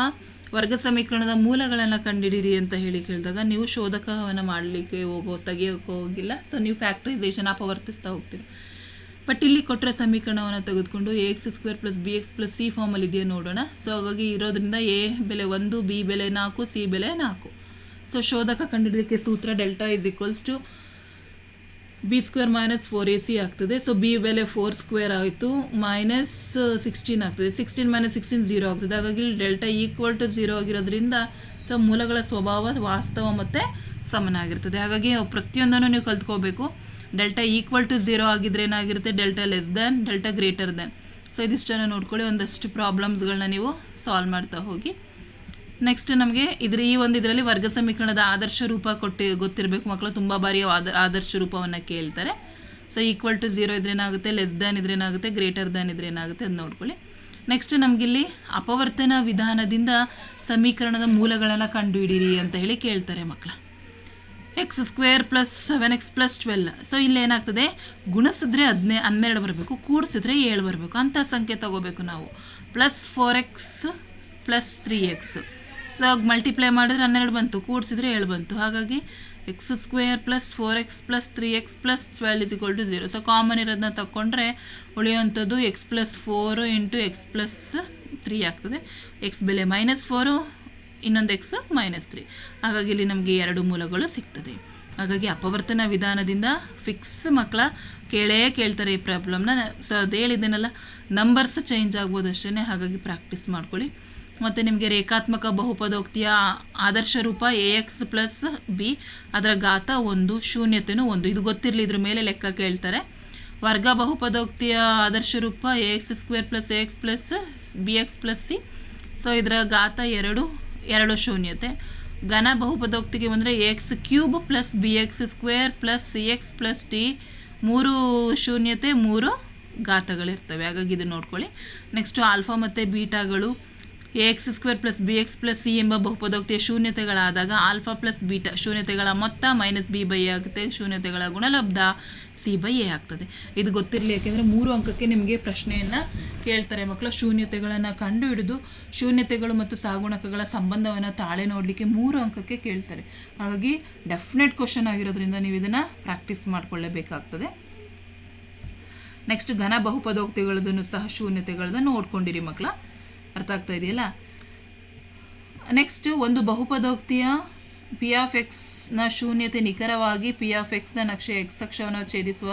ವರ್ಗ ಸಮೀಕರಣದ ಮೂಲಗಳನ್ನು ಕಂಡುಹಿಡಿರಿ ಅಂತ ಹೇಳಿ ಕೇಳಿದಾಗ ನೀವು ಶೋಧಕವನ್ನು ಮಾಡಲಿಕ್ಕೆ ಹೋಗೋ, ತೆಗಿಯೋಕೆ ಹೋಗಿಲ್ಲ. ಸೊ ನೀವು ಫ್ಯಾಕ್ಟ್ರೈಸೇಷನ್ ಅಪವರ್ತಿಸ್ತಾ ಹೋಗ್ತೀರಿ. ಬಟ್ ಇಲ್ಲಿ ಕೊಟ್ಟಿರೋ ಸಮೀಕರಣವನ್ನು ತೆಗೆದುಕೊಂಡು A X square plus B X plus C ಫಾರ್ಮಲ್ಲಿ ಇದೆಯಾ ನೋಡೋಣ. ಸೊ ಹಾಗಾಗಿ ಇರೋದ್ರಿಂದ ಎ ಬೆಲೆ ಒಂದು ಬಿ ಬೆಲೆ ನಾಲ್ಕು ಸಿ ಬೆಲೆ ನಾಲ್ಕು. ಸೊ ಶೋಧಕ ಕಂಡುಹಿಡಲಿಕ್ಕೆ ಸೂತ್ರ delta is equals to B square minus four A C ಆಗ್ತದೆ. ಸೊ ಬಿ ಬೆಲೆ ಫೋರ್ ಸ್ಕ್ವೇರ್ ಆಯಿತು. ಮೈನಸ್ ಸಿಕ್ಸ್ಟೀನ್ ಆಗ್ತದೆ. ಸಿಕ್ಸ್ಟೀನ್ ಮೈನಸ್ ಸಿಕ್ಸ್ಟೀನ್ ಝೀರೋ ಆಗ್ತದೆ. ಹಾಗಾಗಿ ಡೆಲ್ಟಾ ಈಕ್ವಲ್ ಟು ಝೀರೋ ಆಗಿರೋದ್ರಿಂದ ಸೊ ಮೂಲಗಳ ಸ್ವಭಾವ ವಾಸ್ತವ ಮತ್ತು ಸಮನಾಗಿರ್ತದೆ ಹಾಗಾಗಿ ಪ್ರತಿಯೊಂದನ್ನು ನೀವು ಕಲ್ತ್ಕೋಬೇಕು. ಡೆಲ್ಟಾ ಈಕ್ವಲ್ ಟು ಝೀರೋ ಆಗಿದ್ರೆ ಏನಾಗಿರುತ್ತೆ? Delta less than delta greater than so ಇದಿಷ್ಟನ್ನು ನೋಡ್ಕೊಳ್ಳಿ. ಒಂದಷ್ಟು ಪ್ರಾಬ್ಲಮ್ಸ್ಗಳನ್ನ ನೀವು ಸಾಲ್ವ್ ಮಾಡ್ತಾ ಹೋಗಿ. ನೆಕ್ಸ್ಟ್ ನಮಗೆ ಇದ್ರ ಈ ಒಂದು ಇದರಲ್ಲಿ ವರ್ಗ ಸಮೀಕರಣದ ಆದರ್ಶ ರೂಪ ಕೊಟ್ಟು ಗೊತ್ತಿರಬೇಕು. ಮಕ್ಕಳು ತುಂಬ ಬಾರಿ ಆದ ಆದರ್ಶ ರೂಪವನ್ನು ಕೇಳ್ತಾರೆ. ಸೊ ಈಕ್ವಲ್ ಟು ಝೀರೋ ಇದ್ರೇನಾಗುತ್ತೆ ಲೆಸ್ ದ್ಯಾನ್ ಇದ್ರೇನಾಗುತ್ತೆ ಗ್ರೇಟರ್ ದ್ಯಾನ್ ಇದ್ರೇನಾಗುತ್ತೆ ಅದು ನೋಡ್ಕೊಳ್ಳಿ. ನೆಕ್ಸ್ಟ್ ನಮಗಿಲ್ಲಿ ಅಪವರ್ತನ ವಿಧಾನದಿಂದ ಸಮೀಕರಣದ ಮೂಲಗಳನ್ನು ಕಂಡುಹಿಡೀರಿ ಅಂತ ಹೇಳಿ ಕೇಳ್ತಾರೆ ಮಕ್ಕಳ X square plus seven X plus twelve so ಇಲ್ಲಿ ಏನಾಗ್ತದೆ? ಗುಣಿಸಿದ್ರೆ ಹದಿನೇ, ಹನ್ನೆರಡು ಬರಬೇಕು, ಕೂಡಿಸಿದ್ರೆ ಏಳು ಬರಬೇಕು ಅಂಥ ಸಂಖ್ಯೆ ತಗೋಬೇಕು ನಾವು. Plus four X plus three X so multiply ಮಾಡಿದ್ರೆ ಹನ್ನೆರಡು ಬಂತು, ಕೂಡಿಸಿದ್ರೆ ಏಳು ಬಂತು. ಹಾಗಾಗಿ X square plus four X plus three X plus twelve is equal to zero so common ಇರೋದನ್ನ ತಗೊಂಡ್ರೆ ಉಳಿಯುವಂಥದ್ದು X plus four into X plus three ಆಗ್ತದೆ. ಎಕ್ಸ್ ಬೆಲೆ ಮೈನಸ್ ಫೋರು ಇನ್ನೊಂದು ಎಕ್ಸ್ ಮೈನಸ್ ತ್ರೀ ಹಾಗಾಗಿ ಇಲ್ಲಿ ನಮಗೆ ಎರಡು ಮೂಲಗಳು ಸಿಗ್ತದೆ. ಹಾಗಾಗಿ ಅಪವರ್ತನ ವಿಧಾನದಿಂದ ಫಿಕ್ಸ್ ಮಕ್ಕಳ ಕೇಳೇ ಕೇಳ್ತಾರೆ ಈ ಪ್ರಾಬ್ಲಮ್ನ ಸೊ ಅದು ಹೇಳಿದ್ದೇನಲ್ಲ ನಂಬರ್ಸ್ ಚೇಂಜ್ ಆಗ್ಬೋದು ಅಷ್ಟೇ ಹಾಗಾಗಿ ಪ್ರಾಕ್ಟೀಸ್ ಮಾಡ್ಕೊಳ್ಳಿ. ಮತ್ತು ನಿಮಗೆ ರೇಖಾತ್ಮಕ ಬಹುಪದೋಕ್ತಿಯ ಆದರ್ಶ ರೂಪ ಎ ಎಕ್ಸ್ ಪ್ಲಸ್ ಬಿ ಅದರ ಘಾತ ಒಂದು ಶೂನ್ಯತೆಯೂ ಒಂದು. ಇದು ಗೊತ್ತಿರಲಿ ಇದ್ರ ಮೇಲೆ ಲೆಕ್ಕ ಕೇಳ್ತಾರೆ. ವರ್ಗ ಬಹುಪದೋಕ್ತಿಯ ಆದರ್ಶ ರೂಪ A X square plus A X plus B X plus C so ಇದರ ಘಾತ ಎರಡು ಎರಡು ಶೂನ್ಯತೆ. ಘನ ಬಹುಪದೋಕ್ತಿಗೆ ಬಂದರೆ X cube plus B X square plus C X plus T ಮೂರು ಶೂನ್ಯತೆ, ಮೂರು ಘಾತಗಳಿರ್ತವೆ. ಹಾಗಾಗಿ ಇದು ನೋಡ್ಕೊಳ್ಳಿ. ನೆಕ್ಸ್ಟು ಆಲ್ಫಾ ಮತ್ತು ಬೀಟಾಗಳು A X square plus B X plus C ಎಂಬ ಬಹುಪದೋಕ್ತಿಯ ಶೂನ್ಯತೆಗಳಾದಾಗ ಆಲ್ಫಾ ಪ್ಲಸ್ ಬೀಟಾ ಶೂನ್ಯತೆಗಳ ಮೊತ್ತ ಮೈನಸ್ ಬಿ ಬೈ ಎ ಆಗುತ್ತೆ. ಶೂನ್ಯತೆಗಳ ಗುಣಲಬ್ಧ ಸಿ ಬೈ ಎ ಆಗ್ತದೆ. ಇದು ಗೊತ್ತಿರಲಿ, ಯಾಕೆಂದರೆ ಮೂರು ಅಂಕಕ್ಕೆ ನಿಮಗೆ ಪ್ರಶ್ನೆಯನ್ನು ಕೇಳ್ತಾರೆ ಮಕ್ಕಳು. ಶೂನ್ಯತೆಗಳನ್ನು ಕಂಡುಹಿಡಿದು ಶೂನ್ಯತೆಗಳು ಮತ್ತು ಸಾಗುಣಕಗಳ ಸಂಬಂಧವನ್ನು ತಾಳೆ ನೋಡಲಿಕ್ಕೆ ಮೂರು ಅಂಕಕ್ಕೆ ಕೇಳ್ತಾರೆ. ಹಾಗಾಗಿ ಡೆಫಿನೆಟ್ ಕ್ವಶನ್ ಆಗಿರೋದ್ರಿಂದ ನೀವು ಇದನ್ನು ಪ್ರಾಕ್ಟೀಸ್ ಮಾಡಿಕೊಳ್ಳಬೇಕಾಗ್ತದೆ. ನೆಕ್ಸ್ಟ್ ಘನ ಬಹುಪದೋಕ್ತಿಗಳದನ್ನು ಸಹ ಶೂನ್ಯತೆಗಳನ್ನು ನೋಡ್ಕೊಂಡಿರಿ ಮಕ್ಕಳ. ಅರ್ಥ ಆಗ್ತಾ ಇದೆಯಲ್ಲ? ನೆಕ್ಸ್ಟ್ ಒಂದು ಬಹುಪದೋಕ್ತಿಯ ಪಿ ಆಫ್ ಎಕ್ಸ್ನ ಶೂನ್ಯತೆ ನಿಖರವಾಗಿ ಪಿ ಆಫ್ ಎಕ್ಸ್ನ ನಕ್ಷೆ ಎಕ್ಸ್ ಅಕ್ಷವನ್ನು ಛೇದಿಸುವ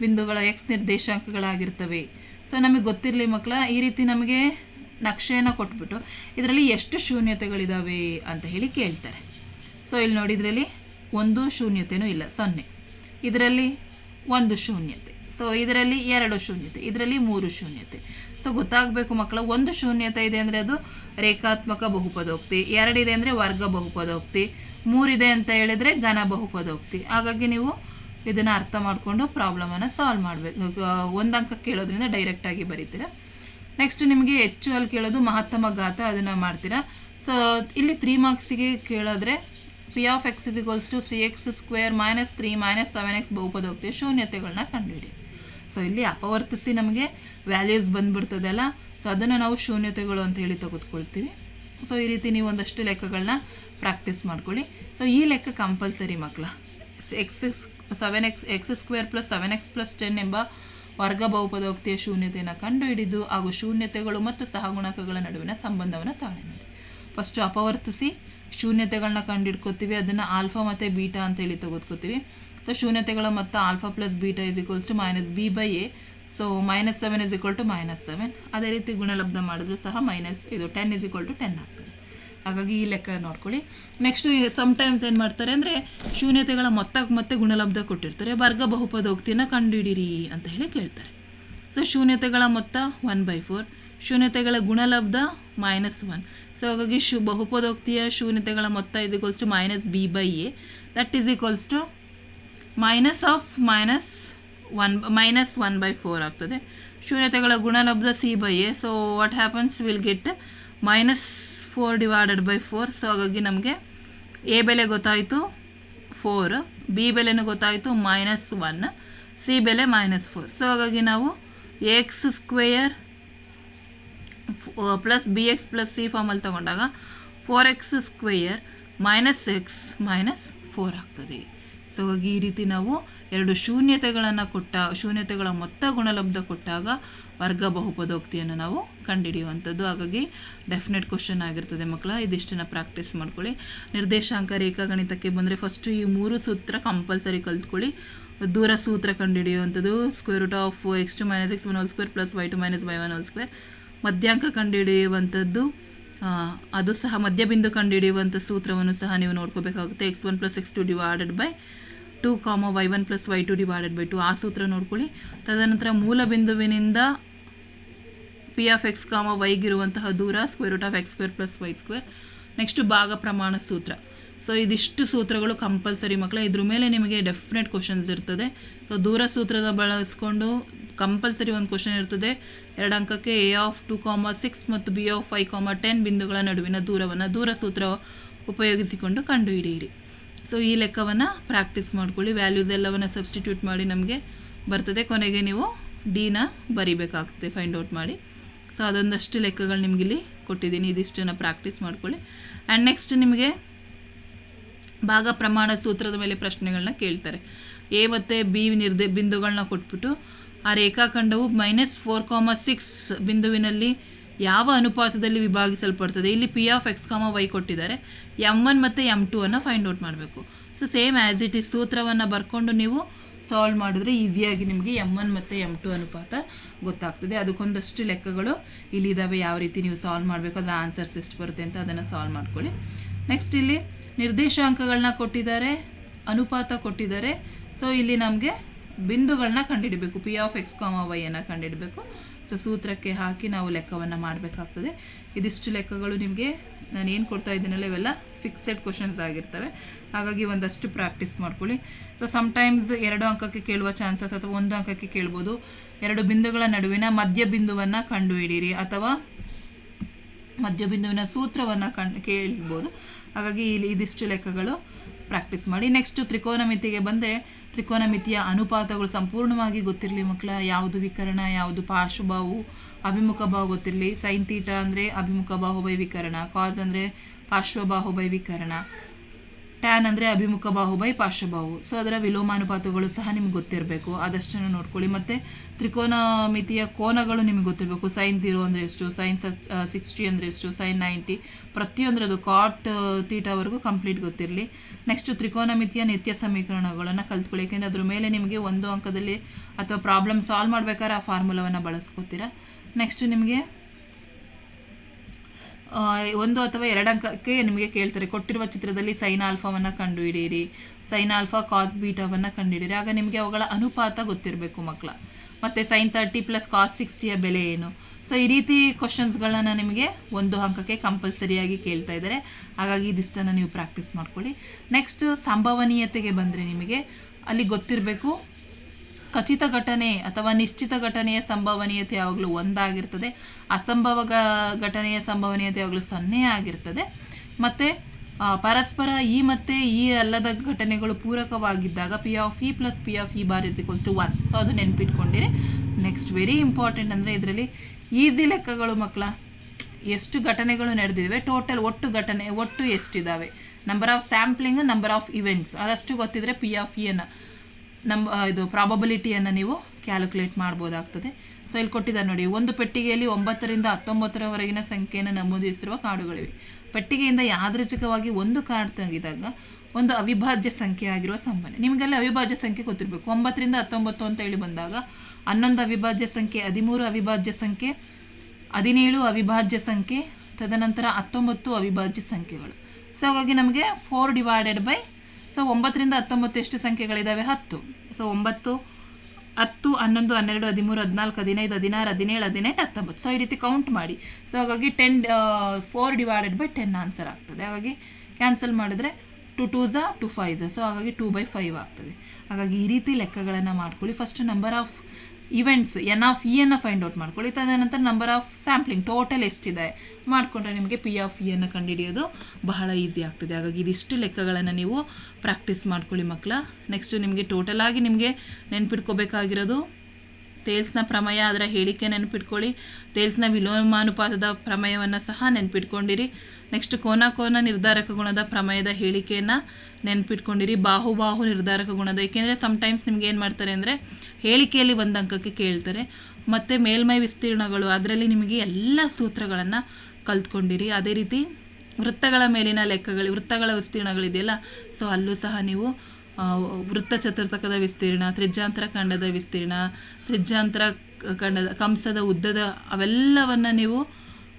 ಬಿಂದುಗಳ ಎಕ್ಸ್ ನಿರ್ದೇಶಾಂಕಗಳಾಗಿರ್ತವೆ. ಸೊ ನಮಗೆ ಗೊತ್ತಿರಲಿ ಮಕ್ಕಳ ಈ ರೀತಿ ನಮಗೆ ನಕ್ಷೆಯನ್ನು ಕೊಟ್ಬಿಟ್ಟು ಇದರಲ್ಲಿ ಎಷ್ಟು ಶೂನ್ಯತೆಗಳಿದ್ದಾವೆ ಅಂತ ಹೇಳಿ ಕೇಳ್ತಾರೆ. ಸೊ ಇಲ್ಲಿ ನೋಡಿ, ಇದರಲ್ಲಿ ಒಂದು ಶೂನ್ಯತೆನೂ ಇಲ್ಲ, ಸೊನ್ನೆ. ಇದರಲ್ಲಿ ಒಂದು ಶೂನ್ಯತೆ. ಸೊ ಇದರಲ್ಲಿ ಎರಡು ಶೂನ್ಯತೆ, ಇದರಲ್ಲಿ ಮೂರು ಶೂನ್ಯತೆ. ಸೊ ಗೊತ್ತಾಗಬೇಕು ಮಕ್ಕಳು, ಒಂದು ಶೂನ್ಯತೆ ಇದೆ ಅಂದರೆ ಅದು ರೇಖಾತ್ಮಕ ಬಹುಪದೋಕ್ತಿ ಎರಡಿದೆ ಅಂದರೆ ವರ್ಗ ಬಹುಪದೋಕ್ತಿ ಮೂರಿದೆ ಅಂತ ಹೇಳಿದರೆ ಘನ ಬಹುಪದೋಕ್ತಿ. ಹಾಗಾಗಿ ನೀವು ಇದನ್ನು ಅರ್ಥ ಮಾಡಿಕೊಂಡು ಪ್ರಾಬ್ಲಮನ್ನು ಸಾಲ್ವ್ ಮಾಡಬೇಕು. ಒಂದು ಅಂಕ ಕೇಳೋದ್ರಿಂದ ಡೈರೆಕ್ಟಾಗಿ ಬರೀತೀರಾ? ನೆಕ್ಸ್ಟ್ ನಿಮಗೆ ಹೆಚ್ಚು ಅಲ್ಲಿ ಕೇಳೋದು ಮಹತ್ತಮ ಘಾತ ಅದನ್ನು ಮಾಡ್ತೀರಾ? ಸೊ ಇಲ್ಲಿ ತ್ರೀ ಮಾರ್ಕ್ಸಿಗೆ ಕೇಳಿದ್ರೆ P of X is to C X square minus three minus seven X ಬಹುಪದೋಗ್ತೀವಿ ಶೂನ್ಯತೆಗಳನ್ನ ಕಂಡುಹಿಡಿ. ಸೊ ಇಲ್ಲಿ ಅಪವರ್ತಿಸಿ ನಮಗೆ ವ್ಯಾಲ್ಯೂಸ್ ಬಂದ್ಬಿಡ್ತದಲ್ಲ, ಸೊ ಅದನ್ನು ನಾವು ಶೂನ್ಯತೆಗಳು ಅಂತ ಹೇಳಿ ತೆಗೆದುಕೊಳ್ತೀವಿ. ಸೊ ಈ ರೀತಿ ನೀವು ಒಂದಷ್ಟು ಲೆಕ್ಕಗಳನ್ನ ಪ್ರಾಕ್ಟೀಸ್ ಮಾಡ್ಕೊಳ್ಳಿ. ಸೊ ಈ ಲೆಕ್ಕ ಕಂಪಲ್ಸರಿ ಮಕ್ಕಳ X seven X X square plus seven X plus ten ಎಂಬ ವರ್ಗ ಬಹುಪದೋಕ್ತಿಯ ಶೂನ್ಯತೆಯನ್ನು ಕಂಡುಹಿಡಿದು, ಹಾಗೂ ಶೂನ್ಯತೆಗಳು ಮತ್ತು ಸಹಗುಣಕಗಳ ನಡುವಿನ ಸಂಬಂಧವನ್ನು ತಾಳೆ ನೋಡಿ. ಫಸ್ಟು ಅಪವರ್ತಿಸಿ ಶೂನ್ಯತೆಗಳನ್ನ ಕಂಡುಹಿಡ್ಕೋತೀವಿ ಅದನ್ನು ಆಲ್ಫಾ ಮತ್ತು ಬೀಟಾ ಅಂತೇಳಿ ತೆಗೆದುಕೋತೀವಿ. ಸೊ ಶೂನ್ಯತೆಗಳ ಮೊತ್ತ alpha plus beta is equals to minus B by A so minus seven is equal to minus seven ಅದೇ ರೀತಿ ಗುಣಲಬ್ಧ ಮಾಡಿದ್ರು ಸಹ ಮೈನಸ್ ಇದು ten is equal to ten ಆಗ್ತದೆ. ಹಾಗಾಗಿ ಈ ಲೆಕ್ಕ ನೋಡ್ಕೊಳ್ಳಿ. ನೆಕ್ಸ್ಟು ಸಮ್ಟೈಮ್ಸ್ ಏನು ಮಾಡ್ತಾರೆ ಅಂದರೆ ಶೂನ್ಯತೆಗಳ ಮೊತ್ತಕ್ಕೆ ಮತ್ತೆ ಗುಣಲಬ್ಧ ಕೊಟ್ಟಿರ್ತಾರೆ. ವರ್ಗ ಬಹುಪದೋಕ್ತಿನ ಕಂಡುಹಿಡಿರಿ ಅಂತ ಹೇಳಿ ಕೇಳ್ತಾರೆ. ಸೊ ಶೂನ್ಯತೆಗಳ ಮೊತ್ತ ಒನ್ ಬೈ ಫೋರ್ ಶೂನ್ಯತೆಗಳ ಗುಣಲಬ್ಧ ಮೈನಸ್ ಒನ್ ಸೊ ಹಾಗಾಗಿ ಶು ಬಹುಪದೋಕ್ತಿಯ ಶೂನ್ಯತೆಗಳ ಮೊತ್ತ ಇದಕ್ಕೋಸ್ಟು to minus B by A that is equals to minus of minus one minus one by four ಆಗ್ತದೆ. ಶೂನ್ಯತೆಗಳ ಗುಣಲಬ್ಧ C by A. So what happens will get minus four divided by four so ಹಾಗಾಗಿ ನಮಗೆ ಎ ಬೆಲೆ ಗೊತ್ತಾಯಿತು ಫೋರ್ ಬಿ ಬೆಲೆನೂ ಗೊತ್ತಾಯಿತು ಮೈನಸ್ ಒನ್. ಸಿ ಬೆಲೆ ಮೈನಸ್ ಫೋರ್ ಸೊ ಹಾಗಾಗಿ ನಾವು X square plus B X plus C formally ತಗೊಂಡಾಗ four X square minus X minus four ಆಗ್ತದೆ. ಸೊ ಹಾಗಾಗಿ ಈ ರೀತಿ ನಾವು ಎರಡು ಶೂನ್ಯತೆಗಳನ್ನು ಕೊಟ್ಟ, ಶೂನ್ಯತೆಗಳ ಮೊತ್ತ ಗುಣಲಬ್ಧ ಕೊಟ್ಟಾಗ ವರ್ಗ ಬಹುಪದೋಕ್ತಿಯನ್ನು ನಾವು ಕಂಡುಹಿಡಿಯುವಂಥದ್ದು ಹಾಗಾಗಿ ಡೆಫಿನೆಟ್ ಕ್ವಶನ್ ಆಗಿರ್ತದೆ ಮಕ್ಕಳ, ಇದಿಷ್ಟನ್ನು ಪ್ರಾಕ್ಟೀಸ್ ಮಾಡ್ಕೊಳ್ಳಿ. ನಿರ್ದೇಶಾಂಕ ರೇಖಾಗಣಿತಕ್ಕೆ ಬಂದರೆ ಫಸ್ಟು ಈ ಮೂರು ಸೂತ್ರ ಕಂಪಲ್ಸರಿ ಕಲ್ತ್ಕೊಳ್ಳಿ. ದೂರ ಸೂತ್ರ ಕಂಡುಹಿಡಿಯುವಂಥದ್ದು square root of X two minus X one whole square plus Y two minus Y one whole square ಮಧ್ಯಾಂಕ ಕಂಡುಹಿಡಿಯುವಂಥದ್ದು ಅದು ಸಹ ಮಧ್ಯಬಿಂದು ಕಂಡುಹಿಡಿಯುವಂಥ ಸೂತ್ರವನ್ನು ಸಹ ನೀವು ನೋಡ್ಕೋಬೇಕಾಗುತ್ತೆ. X one plus X two divided by two comma Y one plus Y two divided by two ಆ ಸೂತ್ರ ನೋಡ್ಕೊಳ್ಳಿ. ತದನಂತರ ಮೂಲ ಬಿಂದುವಿನಿಂದ ಪಿ ಆಫ್ ಎಕ್ಸ್ ಕಾಮ ವೈಗಿರುವಂತಹ ದೂರ square root of X square plus Y square next ಭಾಗ ಪ್ರಮಾಣ ಸೂತ್ರ. ಸೊ ಇದಿಷ್ಟು ಸೂತ್ರಗಳು ಕಂಪಲ್ಸರಿ ಮಕ್ಕಳ. ಇದ್ರ ಮೇಲೆ ನಿಮಗೆ ಡೆಫಿನೆಟ್ ಕ್ವಶನ್ಸ್ ಇರ್ತದೆ. ಸೊ ದೂರ ಸೂತ್ರದ ಬಳಸ್ಕೊಂಡು ಕಂಪಲ್ಸರಿ ಒಂದು ಕ್ವಶನ್ ಇರ್ತದೆ. ಎರಡು ಅಂಕಕ್ಕೆ A of two comma six ಮತ್ತು B of five comma ten ಬಿಂದುಗಳ ನಡುವಿನ ದೂರವನ್ನು ದೂರ ಸೂತ್ರ ಉಪಯೋಗಿಸಿಕೊಂಡು ಕಂಡುಹಿಡಿಯಿರಿ. ಸೊ ಈ ಲೆಕ್ಕವನ್ನು ಪ್ರಾಕ್ಟೀಸ್ ಮಾಡ್ಕೊಳ್ಳಿ. ವ್ಯಾಲ್ಯೂಸ್ ಎಲ್ಲವನ್ನು ಸಬ್ಸ್ಟಿಟ್ಯೂಟ್ ಮಾಡಿ ನಮಗೆ ಬರ್ತದೆ. ಕೊನೆಗೆ ನೀವು ಡಿನ ಬರಿಬೇಕಾಗ್ತದೆ ಫೈಂಡ್ ಔಟ್ ಮಾಡಿ. ಸೊ ಅದೊಂದಷ್ಟು ಲೆಕ್ಕಗಳು ನಿಮಗಿಲ್ಲಿ ಕೊಟ್ಟಿದ್ದೀನಿ. ಇದಿಷ್ಟನ್ನು ಪ್ರಾಕ್ಟೀಸ್ ಮಾಡ್ಕೊಳ್ಳಿ. ಆ್ಯಂಡ್ ನೆಕ್ಸ್ಟ್ ನಿಮಗೆ ಭಾಗ ಪ್ರಮಾಣ ಸೂತ್ರದ ಮೇಲೆ ಪ್ರಶ್ನೆಗಳನ್ನ ಕೇಳ್ತಾರೆ. ಎ ಮತ್ತು ಬಿ ನಿರ್ದೆ ಬಿಂದುಗಳನ್ನ ಕೊಟ್ಬಿಟ್ಟು ಆ ರೇಖಾಖಂಡವು ಮೈನಸ್ ಫೋರ್ ಕಾಮ ಸಿಕ್ಸ್ ಬಿಂದುವಿನಲ್ಲಿ ಯಾವ ಅನುಪಾತದಲ್ಲಿ ವಿಭಾಗಿಸಲ್ಪಡ್ತದೆ? ಇಲ್ಲಿ P of X comma Y ಕೊಟ್ಟಿದ್ದಾರೆ. ಎಂ ಒನ್ ಮತ್ತು ಎಂ ಟು ಅನ್ನು ಫೈಂಡ್ ಔಟ್ ಮಾಡಬೇಕು. So same as it is ಸೂತ್ರವನ್ನು ಬರ್ಕೊಂಡು ನೀವು ಸಾಲ್ವ್ ಮಾಡಿದ್ರೆ ಈಸಿಯಾಗಿ ನಿಮಗೆ ಎಂ ಒನ್ ಮತ್ತು ಎಂ ಟು ಅನುಪಾತ ಗೊತ್ತಾಗ್ತದೆ. ಅದಕ್ಕೊಂದಷ್ಟು ಲೆಕ್ಕಗಳು ಇಲ್ಲಿದ್ದಾವೆ ಯಾವ ರೀತಿ ನೀವು ಸಾಲ್ವ್ ಮಾಡಬೇಕು, ಅದರ ಆನ್ಸರ್ಸ್ ಎಷ್ಟು ಬರುತ್ತೆ ಅಂತ ಅದನ್ನು ಸಾಲ್ವ್ ಮಾಡ್ಕೊಳ್ಳಿ. ನೆಕ್ಸ್ಟ್ ಇಲ್ಲಿ ನಿರ್ದೇಶಾಂಕಗಳನ್ನ ಕೊಟ್ಟಿದ್ದಾರೆ, ಅನುಪಾತ ಕೊಟ್ಟಿದ್ದಾರೆ. ಸೊ ಇಲ್ಲಿ ನಮಗೆ ಬಿಂದುಗಳನ್ನ ಕಂಡುಹಿಡಬೇಕು. ಪಿ ಆಫ್ ಎಕ್ಸ್ ಕಾಮ ವೈಯನ್ನು ಕಂಡುಹಿಡಬೇಕು. ಸೊ ಸೂತ್ರಕ್ಕೆ ಹಾಕಿ ನಾವು ಲೆಕ್ಕವನ್ನು ಮಾಡಬೇಕಾಗ್ತದೆ. ಇದಿಷ್ಟು ಲೆಕ್ಕಗಳು ನಿಮಗೆ ನಾನು ಏನು ಕೊಡ್ತಾ ಇದ್ದೀನಲ್ಲ ಇವೆಲ್ಲ ಫಿಕ್ಸೆಡ್ ಕ್ವಶನ್ಸ್ ಆಗಿರ್ತವೆ. ಹಾಗಾಗಿ ಒಂದಷ್ಟು ಪ್ರಾಕ್ಟೀಸ್ ಮಾಡ್ಕೊಳ್ಳಿ. ಸೊ ಸಮ್ಟೈಮ್ಸ್ ಎರಡು ಅಂಕಕ್ಕೆ ಕೇಳುವ ಚಾನ್ಸಸ್ ಅಥವಾ ಒಂದು ಅಂಕಕ್ಕೆ ಕೇಳ್ಬೋದು. ಎರಡು ಬಿಂದುಗಳ ನಡುವಿನ ಮಧ್ಯ ಬಿಂದುವನ್ನು ಕಂಡುಹಿಡಿಯಿರಿ ಅಥವಾ ಮಧ್ಯ ಬಿಂದುವಿನ ಸೂತ್ರವನ್ನು ಕಣ್ ಕೇಳ್ಬೋದು ಹಾಗಾಗಿ ಇಲ್ಲಿ ಇದಿಷ್ಟು ಲೆಕ್ಕಗಳು ಪ್ರಾಕ್ಟೀಸ್ ಮಾಡಿ. ನೆಕ್ಸ್ಟ್ ತ್ರಿಕೋನಮಿತಿಗೆ ಬಂದರೆ, ತ್ರಿಕೋನಮಿತಿಯ ಅನುಪಾತಗಳು ಸಂಪೂರ್ಣವಾಗಿ ಗೊತ್ತಿರಲಿ ಮಕ್ಕಳ ಯಾವುದು ವಿಕರಣ, ಯಾವುದು ಪಾರ್ಶ್ವಭಾವು ಅಭಿಮುಖ ಬಾಹು ಗೊತ್ತಿರಲಿ. ಸೈನ್ ತೀಟ ಅಂದರೆ ಅಭಿಮುಖ ಬಾಹುಬೈ ವಿಕರಣ. ಕಾಸ್ ಅಂದರೆ ಪಾರ್ಶ್ವಬಾಹುಬೈ ವಿಕರಣ. ಟ್ಯಾನ್ ಅಂದರೆ ಅಭಿಮುಖ ಬಾಹು ಬೈ ಪಾರ್ಶ್ವಬಾಹು. ಸೊ ಅದರ ವಿಲೋಮಾನುಪಾತಗಳು ಸಹ ನಿಮ್ಗೆ ಗೊತ್ತಿರಬೇಕು. ಅದಷ್ಟನ್ನು ನೋಡ್ಕೊಳ್ಳಿ. ಮತ್ತು ತ್ರಿಕೋನ ಮಿತಿಯ ಕೋನಗಳು ನಿಮಗೆ ಗೊತ್ತಿರಬೇಕು. ಸೈನ್ ಝೀರೋ ಅಂದರೆ ಎಷ್ಟು ಸೈನ್ ಸಿಕ್ಸ್ಟಿ ಅಂದರೆ ಎಷ್ಟು ಸೈನ್ ನೈಂಟಿ ಪ್ರತಿಯೊಂದರದು ಕಾಟ್ ತೀಟವರೆಗೂ ಕಂಪ್ಲೀಟ್ ಗೊತ್ತಿರಲಿ. ನೆಕ್ಸ್ಟ್ ತ್ರಿಕೋನ ಮಿತಿಯ ನಿತ್ಯ ಸಮೀಕರಣಗಳನ್ನು ಕಲ್ತ್ಕೊಳ್ಳಿ. ಯಾಕೆಂದರೆ ಅದ್ರ ಮೇಲೆ ನಿಮಗೆ ಒಂದು ಅಂಕದಲ್ಲಿ ಅಥವಾ ಪ್ರಾಬ್ಲಮ್ ಸಾಲ್ವ್ ಮಾಡಬೇಕಾದ್ರೆ ಆ ಫಾರ್ಮುಲಾವನ್ನು ಬಳಸ್ಕೋತೀರಾ. ನೆಕ್ಸ್ಟ್ ನಿಮಗೆ ಒಂದು ಅಥವಾ ಎರಡು ಅಂಕಕ್ಕೆ ನಿಮಗೆ ಕೇಳ್ತಾರೆ, ಕೊಟ್ಟಿರುವ ಚಿತ್ರದಲ್ಲಿ ಸೈನ್ ಆಲ್ಫಾವನ್ನು ಕಂಡುಹಿಡಿಯಿರಿ. ಸೈನ್ ಆಲ್ಫಾ ಕಾಸ್ ಬೀಟಾವನ್ನು ಕಂಡುಹಿಡಿಯಿರಿ. ಆಗ ನಿಮಗೆ ಅವುಗಳ ಅನುಪಾತ ಗೊತ್ತಿರಬೇಕು ಮಕ್ಕಳ. ಮತ್ತು ಸೈನ್ ತರ್ಟಿ ಪ್ಲಸ್ ಕಾಸ್ ಸಿಕ್ಸ್ಟಿಯ ಬೆಲೆ ಏನು? ಸೊ ಈ ರೀತಿ ಕ್ವಶನ್ಸ್ಗಳನ್ನ ನಿಮಗೆ ಒಂದು ಅಂಕಕ್ಕೆ ಕಂಪಲ್ಸರಿಯಾಗಿ ಕೇಳ್ತಾ ಇದ್ದಾರೆ. ಹಾಗಾಗಿ ಇದಿಷ್ಟನ್ನು ನೀವು ಪ್ರಾಕ್ಟೀಸ್ ಮಾಡ್ಕೊಳ್ಳಿ. ನೆಕ್ಸ್ಟ್ ಸಂಭವನೀಯತೆಗೆ ಬಂದರೆ ನಿಮಗೆ ಅಲ್ಲಿ ಗೊತ್ತಿರಬೇಕು ಖಚಿತ ಘಟನೆ ಅಥವಾ ನಿಶ್ಚಿತ ಘಟನೆಯ ಸಂಭವನೀಯತೆ ಯಾವಾಗಲೂ ಒಂದಾಗಿರ್ತದೆ. ಅಸಂಭವ ಘಟನೆಯ ಸಂಭವನೀಯತೆ ಯಾವಾಗಲೂ ಸೊನ್ನೆ ಆಗಿರ್ತದೆ. ಮತ್ತು ಪರಸ್ಪರ ಈ ಮತ್ತು ಈ ಅಲ್ಲದ ಘಟನೆಗಳು ಪೂರಕವಾಗಿದ್ದಾಗ P of E plus P of E bar is equals to one so ಅದು ನೆನ್ಪಿಟ್ಕೊಂಡಿರಿ. ನೆಕ್ಸ್ಟ್ ವೆರಿ ಇಂಪಾರ್ಟೆಂಟ್ ಅಂದರೆ ಇದರಲ್ಲಿ ಈಸಿ ಲೆಕ್ಕಗಳು ಮಕ್ಕಳ ಎಷ್ಟು ಘಟನೆಗಳು ನಡೆದಿವೆ ಟೋಟಲ್ ಒಟ್ಟು ಘಟನೆ, ಒಟ್ಟು ಎಷ್ಟಿದ್ದಾವೆ? Number of sampling number of events ಅದಷ್ಟು ಗೊತ್ತಿದ್ರೆ ಪಿ ಆಫ್ ಇಯನ್ನು ನಮ್ಮ ಇದು ಪ್ರಾಬಬಿಲಿಟಿಯನ್ನು ನೀವು ಕ್ಯಾಲ್ಕುಲೇಟ್ ಮಾಡ್ಬೋದಾಗ್ತದೆ. ಸೊ ಇಲ್ಲಿ ಕೊಟ್ಟಿದ್ದಾರೆ ನೋಡಿ, ಒಂದು ಪೆಟ್ಟಿಗೆಯಲ್ಲಿ ಒಂಬತ್ತರಿಂದ ಹತ್ತೊಂಬತ್ತರವರೆಗಿನ ಸಂಖ್ಯೆಯನ್ನು ನಮೂದಿಸಿರುವ ಕಾರ್ಡುಗಳಿವೆ ಪೆಟ್ಟಿಗೆಯಿಂದ ಯಾದೃಚ್ಛಿಕವಾಗಿ ಒಂದು ಕಾರ್ಡ್ ತೆಗೆದಾಗ ಒಂದು ಅವಿಭಾಜ್ಯ ಸಂಖ್ಯೆ ಆಗಿರುವ ಸಂಬಂಧ. ನಿಮಗೆಲ್ಲ ಅವಿಭಾಜ್ಯ ಸಂಖ್ಯೆ ಗೊತ್ತಿರಬೇಕು. ಒಂಬತ್ತರಿಂದ ಹತ್ತೊಂಬತ್ತು ಅಂತ ಹೇಳಿ ಬಂದಾಗ ಹನ್ನೊಂದು ಅವಿಭಾಜ್ಯ ಸಂಖ್ಯೆ, ಹದಿಮೂರು ಅವಿಭಾಜ್ಯ ಸಂಖ್ಯೆ, ಹದಿನೇಳು ಅವಿಭಾಜ್ಯ ಸಂಖ್ಯೆ, ತದನಂತರ ಹತ್ತೊಂಬತ್ತು ಅವಿಭಾಜ್ಯ ಸಂಖ್ಯೆಗಳು. ಸೊ ಹಾಗಾಗಿ ನಮಗೆ ಫೋರ್ ಡಿವೈಡೆಡ್ ಬೈ ಸೊ ಒಂಬತ್ತರಿಂದ ಹತ್ತೊಂಬತ್ತು ಎಷ್ಟು ಸಂಖ್ಯೆಗಳಿದ್ದಾವೆ ಹತ್ತು. ಸೊ ಒಂಬತ್ತು, ಹತ್ತು, ಹನ್ನೊಂದು, ಹನ್ನೆರಡು, ಹದಿಮೂರು, ಹದಿನಾಲ್ಕು, ಹದಿನೈದು, ಹದಿನಾರು, ಹದಿನೇಳು, ಹದಿನೆಂಟು, ಹತ್ತೊಂಬತ್ತು. ಸೊ ಈ ರೀತಿ ಕೌಂಟ್ ಮಾಡಿ. ಸೊ ಹಾಗಾಗಿ ten four divided by ten answer ಆಗ್ತದೆ. ಹಾಗಾಗಿ ಕ್ಯಾನ್ಸಲ್ ಮಾಡಿದ್ರೆ ಟು ಟೂ ಝಾ ಟು ಫೈವ್ ಝಾ ಸೊ ಹಾಗಾಗಿ ಟೂ ಬೈ ಫೈವ್ ಆಗ್ತದೆ. ಹಾಗಾಗಿ ಈ ರೀತಿ ಲೆಕ್ಕಗಳನ್ನು ಮಾಡ್ಕೊಳ್ಳಿ. First number of events N of ಇಯನ್ನು find out ಮಾಡ್ಕೊಳ್ಳಿ. ತದನಂತರ ನಂಬರ್ ಆಫ್ ಸ್ಯಾಂಪ್ಲಿಂಗ್ ಟೋಟಲ್ ಎಷ್ಟಿದೆ ಮಾಡಿಕೊಂಡ್ರೆ ನಿಮಗೆ ಪಿ ಆಫ್ ಇಯನ್ನು ಕಂಡುಹಿಡಿಯೋದು ಬಹಳ ಈಸಿ ಆಗ್ತದೆ. ಹಾಗಾಗಿ ಇದಿಷ್ಟು ಲೆಕ್ಕಗಳನ್ನು ನೀವು ಪ್ರಾಕ್ಟೀಸ್ ಮಾಡ್ಕೊಳ್ಳಿ ಮಕ್ಕಳ ನೆಕ್ಸ್ಟು ನಿಮಗೆ ಟೋಟಲ್ ಆಗಿ ನಿಮಗೆ ನೆನ್ಪಿಟ್ಕೋಬೇಕಾಗಿರೋದು ತೇಲ್ಸ್ನ ಪ್ರಮೇಯ, ಅದರ ಹೇಳಿಕೆ ನೆನಪಿಟ್ಕೊಳ್ಳಿ. ತೇಲ್ಸ್ನ ವಿಲೋಮಾನುಪಾತದ ಪ್ರಮೇಯವನ್ನು ಸಹ ನೆನ್ಪಿಟ್ಕೊಂಡಿರಿ. ನೆಕ್ಸ್ಟ್ ಕೋನ ಕೋನ ನಿರ್ಧಾರಕ ಗುಣದ ಪ್ರಮೇಯದ ಹೇಳಿಕೆಯನ್ನು ನೆನ್ಪಿಟ್ಕೊಂಡಿರಿ. ಬಾಹು ಬಾಹು ನಿರ್ಧಾರಕ ಗುಣದ. ಏಕೆಂದರೆ ಸಮ್ಟೈಮ್ಸ್ ನಿಮ್ಗೆ ಏನು ಮಾಡ್ತಾರೆ ಅಂದರೆ ಹೇಳಿಕೆಯಲ್ಲಿ ಒಂದು ಅಂಕಕ್ಕೆ ಕೇಳ್ತಾರೆ. ಮತ್ತು ಮೇಲ್ಮೈ ವಿಸ್ತೀರ್ಣಗಳು, ಅದರಲ್ಲಿ ನಿಮಗೆ ಎಲ್ಲ ಸೂತ್ರಗಳನ್ನು ಕಲ್ತ್ಕೊಂಡಿರಿ. ಅದೇ ರೀತಿ ವೃತ್ತಗಳ ಮೇಲಿನ ಲೆಕ್ಕಗಳು, ವೃತ್ತಗಳ ವಿಸ್ತೀರ್ಣಗಳಿದೆಯಲ್ಲ ಸೊ ಅಲ್ಲೂ ಸಹ ನೀವು ವೃತ್ತ ಚತುರ್ಥಕದ ವಿಸ್ತೀರ್ಣ, ತ್ರಿಜ್ಯಾಂತರ ಖಂಡದ ವಿಸ್ತೀರ್ಣ, ತ್ರಿಜ್ಯಾಂತರ ಖಂಡದ ಕಂಸದ ಉದ್ದದ ಅವೆಲ್ಲವನ್ನು ನೀವು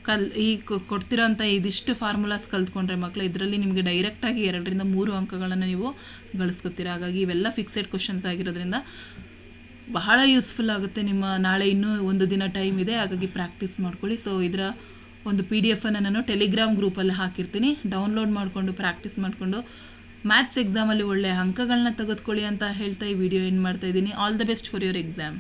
ಕಲ್, ಈ ಕೊಡ್ತಿರೋಂಥ ಇದಿಷ್ಟು ಫಾರ್ಮುಲಾಸ್ ಕಲ್ತ್ಕೊಂಡ್ರೆ ಮಕ್ಕಳು ಇದರಲ್ಲಿ ನಿಮಗೆ ಡೈರೆಕ್ಟಾಗಿ ಎರಡರಿಂದ ಮೂರು ಅಂಕಗಳನ್ನು ನೀವು ಗಳಿಸ್ಕೊತೀರ. ಹಾಗಾಗಿ ಇವೆಲ್ಲ ಫಿಕ್ಸೆಡ್ ಕ್ವಶನ್ಸ್ ಆಗಿರೋದ್ರಿಂದ ಬಹಳ ಯೂಸ್ಫುಲ್ ಆಗುತ್ತೆ. ನಿಮ್ಮ ನಾಳೆ ಇನ್ನೂ ಒಂದು ದಿನ ಟೈಮ್ ಇದೆ, ಹಾಗಾಗಿ ಪ್ರಾಕ್ಟೀಸ್ ಮಾಡ್ಕೊಳ್ಳಿ. ಸೊ ಇದರ ಒಂದು ಪಿ ಡಿ ಎಫನ್ನು ನಾನು ಟೆಲಿಗ್ರಾಮ್ ಗ್ರೂಪಲ್ಲಿ ಹಾಕಿರ್ತೀನಿ. ಡೌನ್ಲೋಡ್ ಮಾಡಿಕೊಂಡು ಪ್ರಾಕ್ಟೀಸ್ ಮಾಡಿಕೊಂಡು ಮ್ಯಾಥ್ಸ್ ಎಕ್ಸಾಮಲ್ಲಿ ಒಳ್ಳೆಯ ಅಂಕಗಳನ್ನ ತೆಗೆದುಕೊಳ್ಳಿ ಅಂತ ಹೇಳ್ತಾ ಈ ವಿಡಿಯೋ ಏನು ಮಾಡ್ತಾ ಇದ್ದೀನಿ. All the best for your exam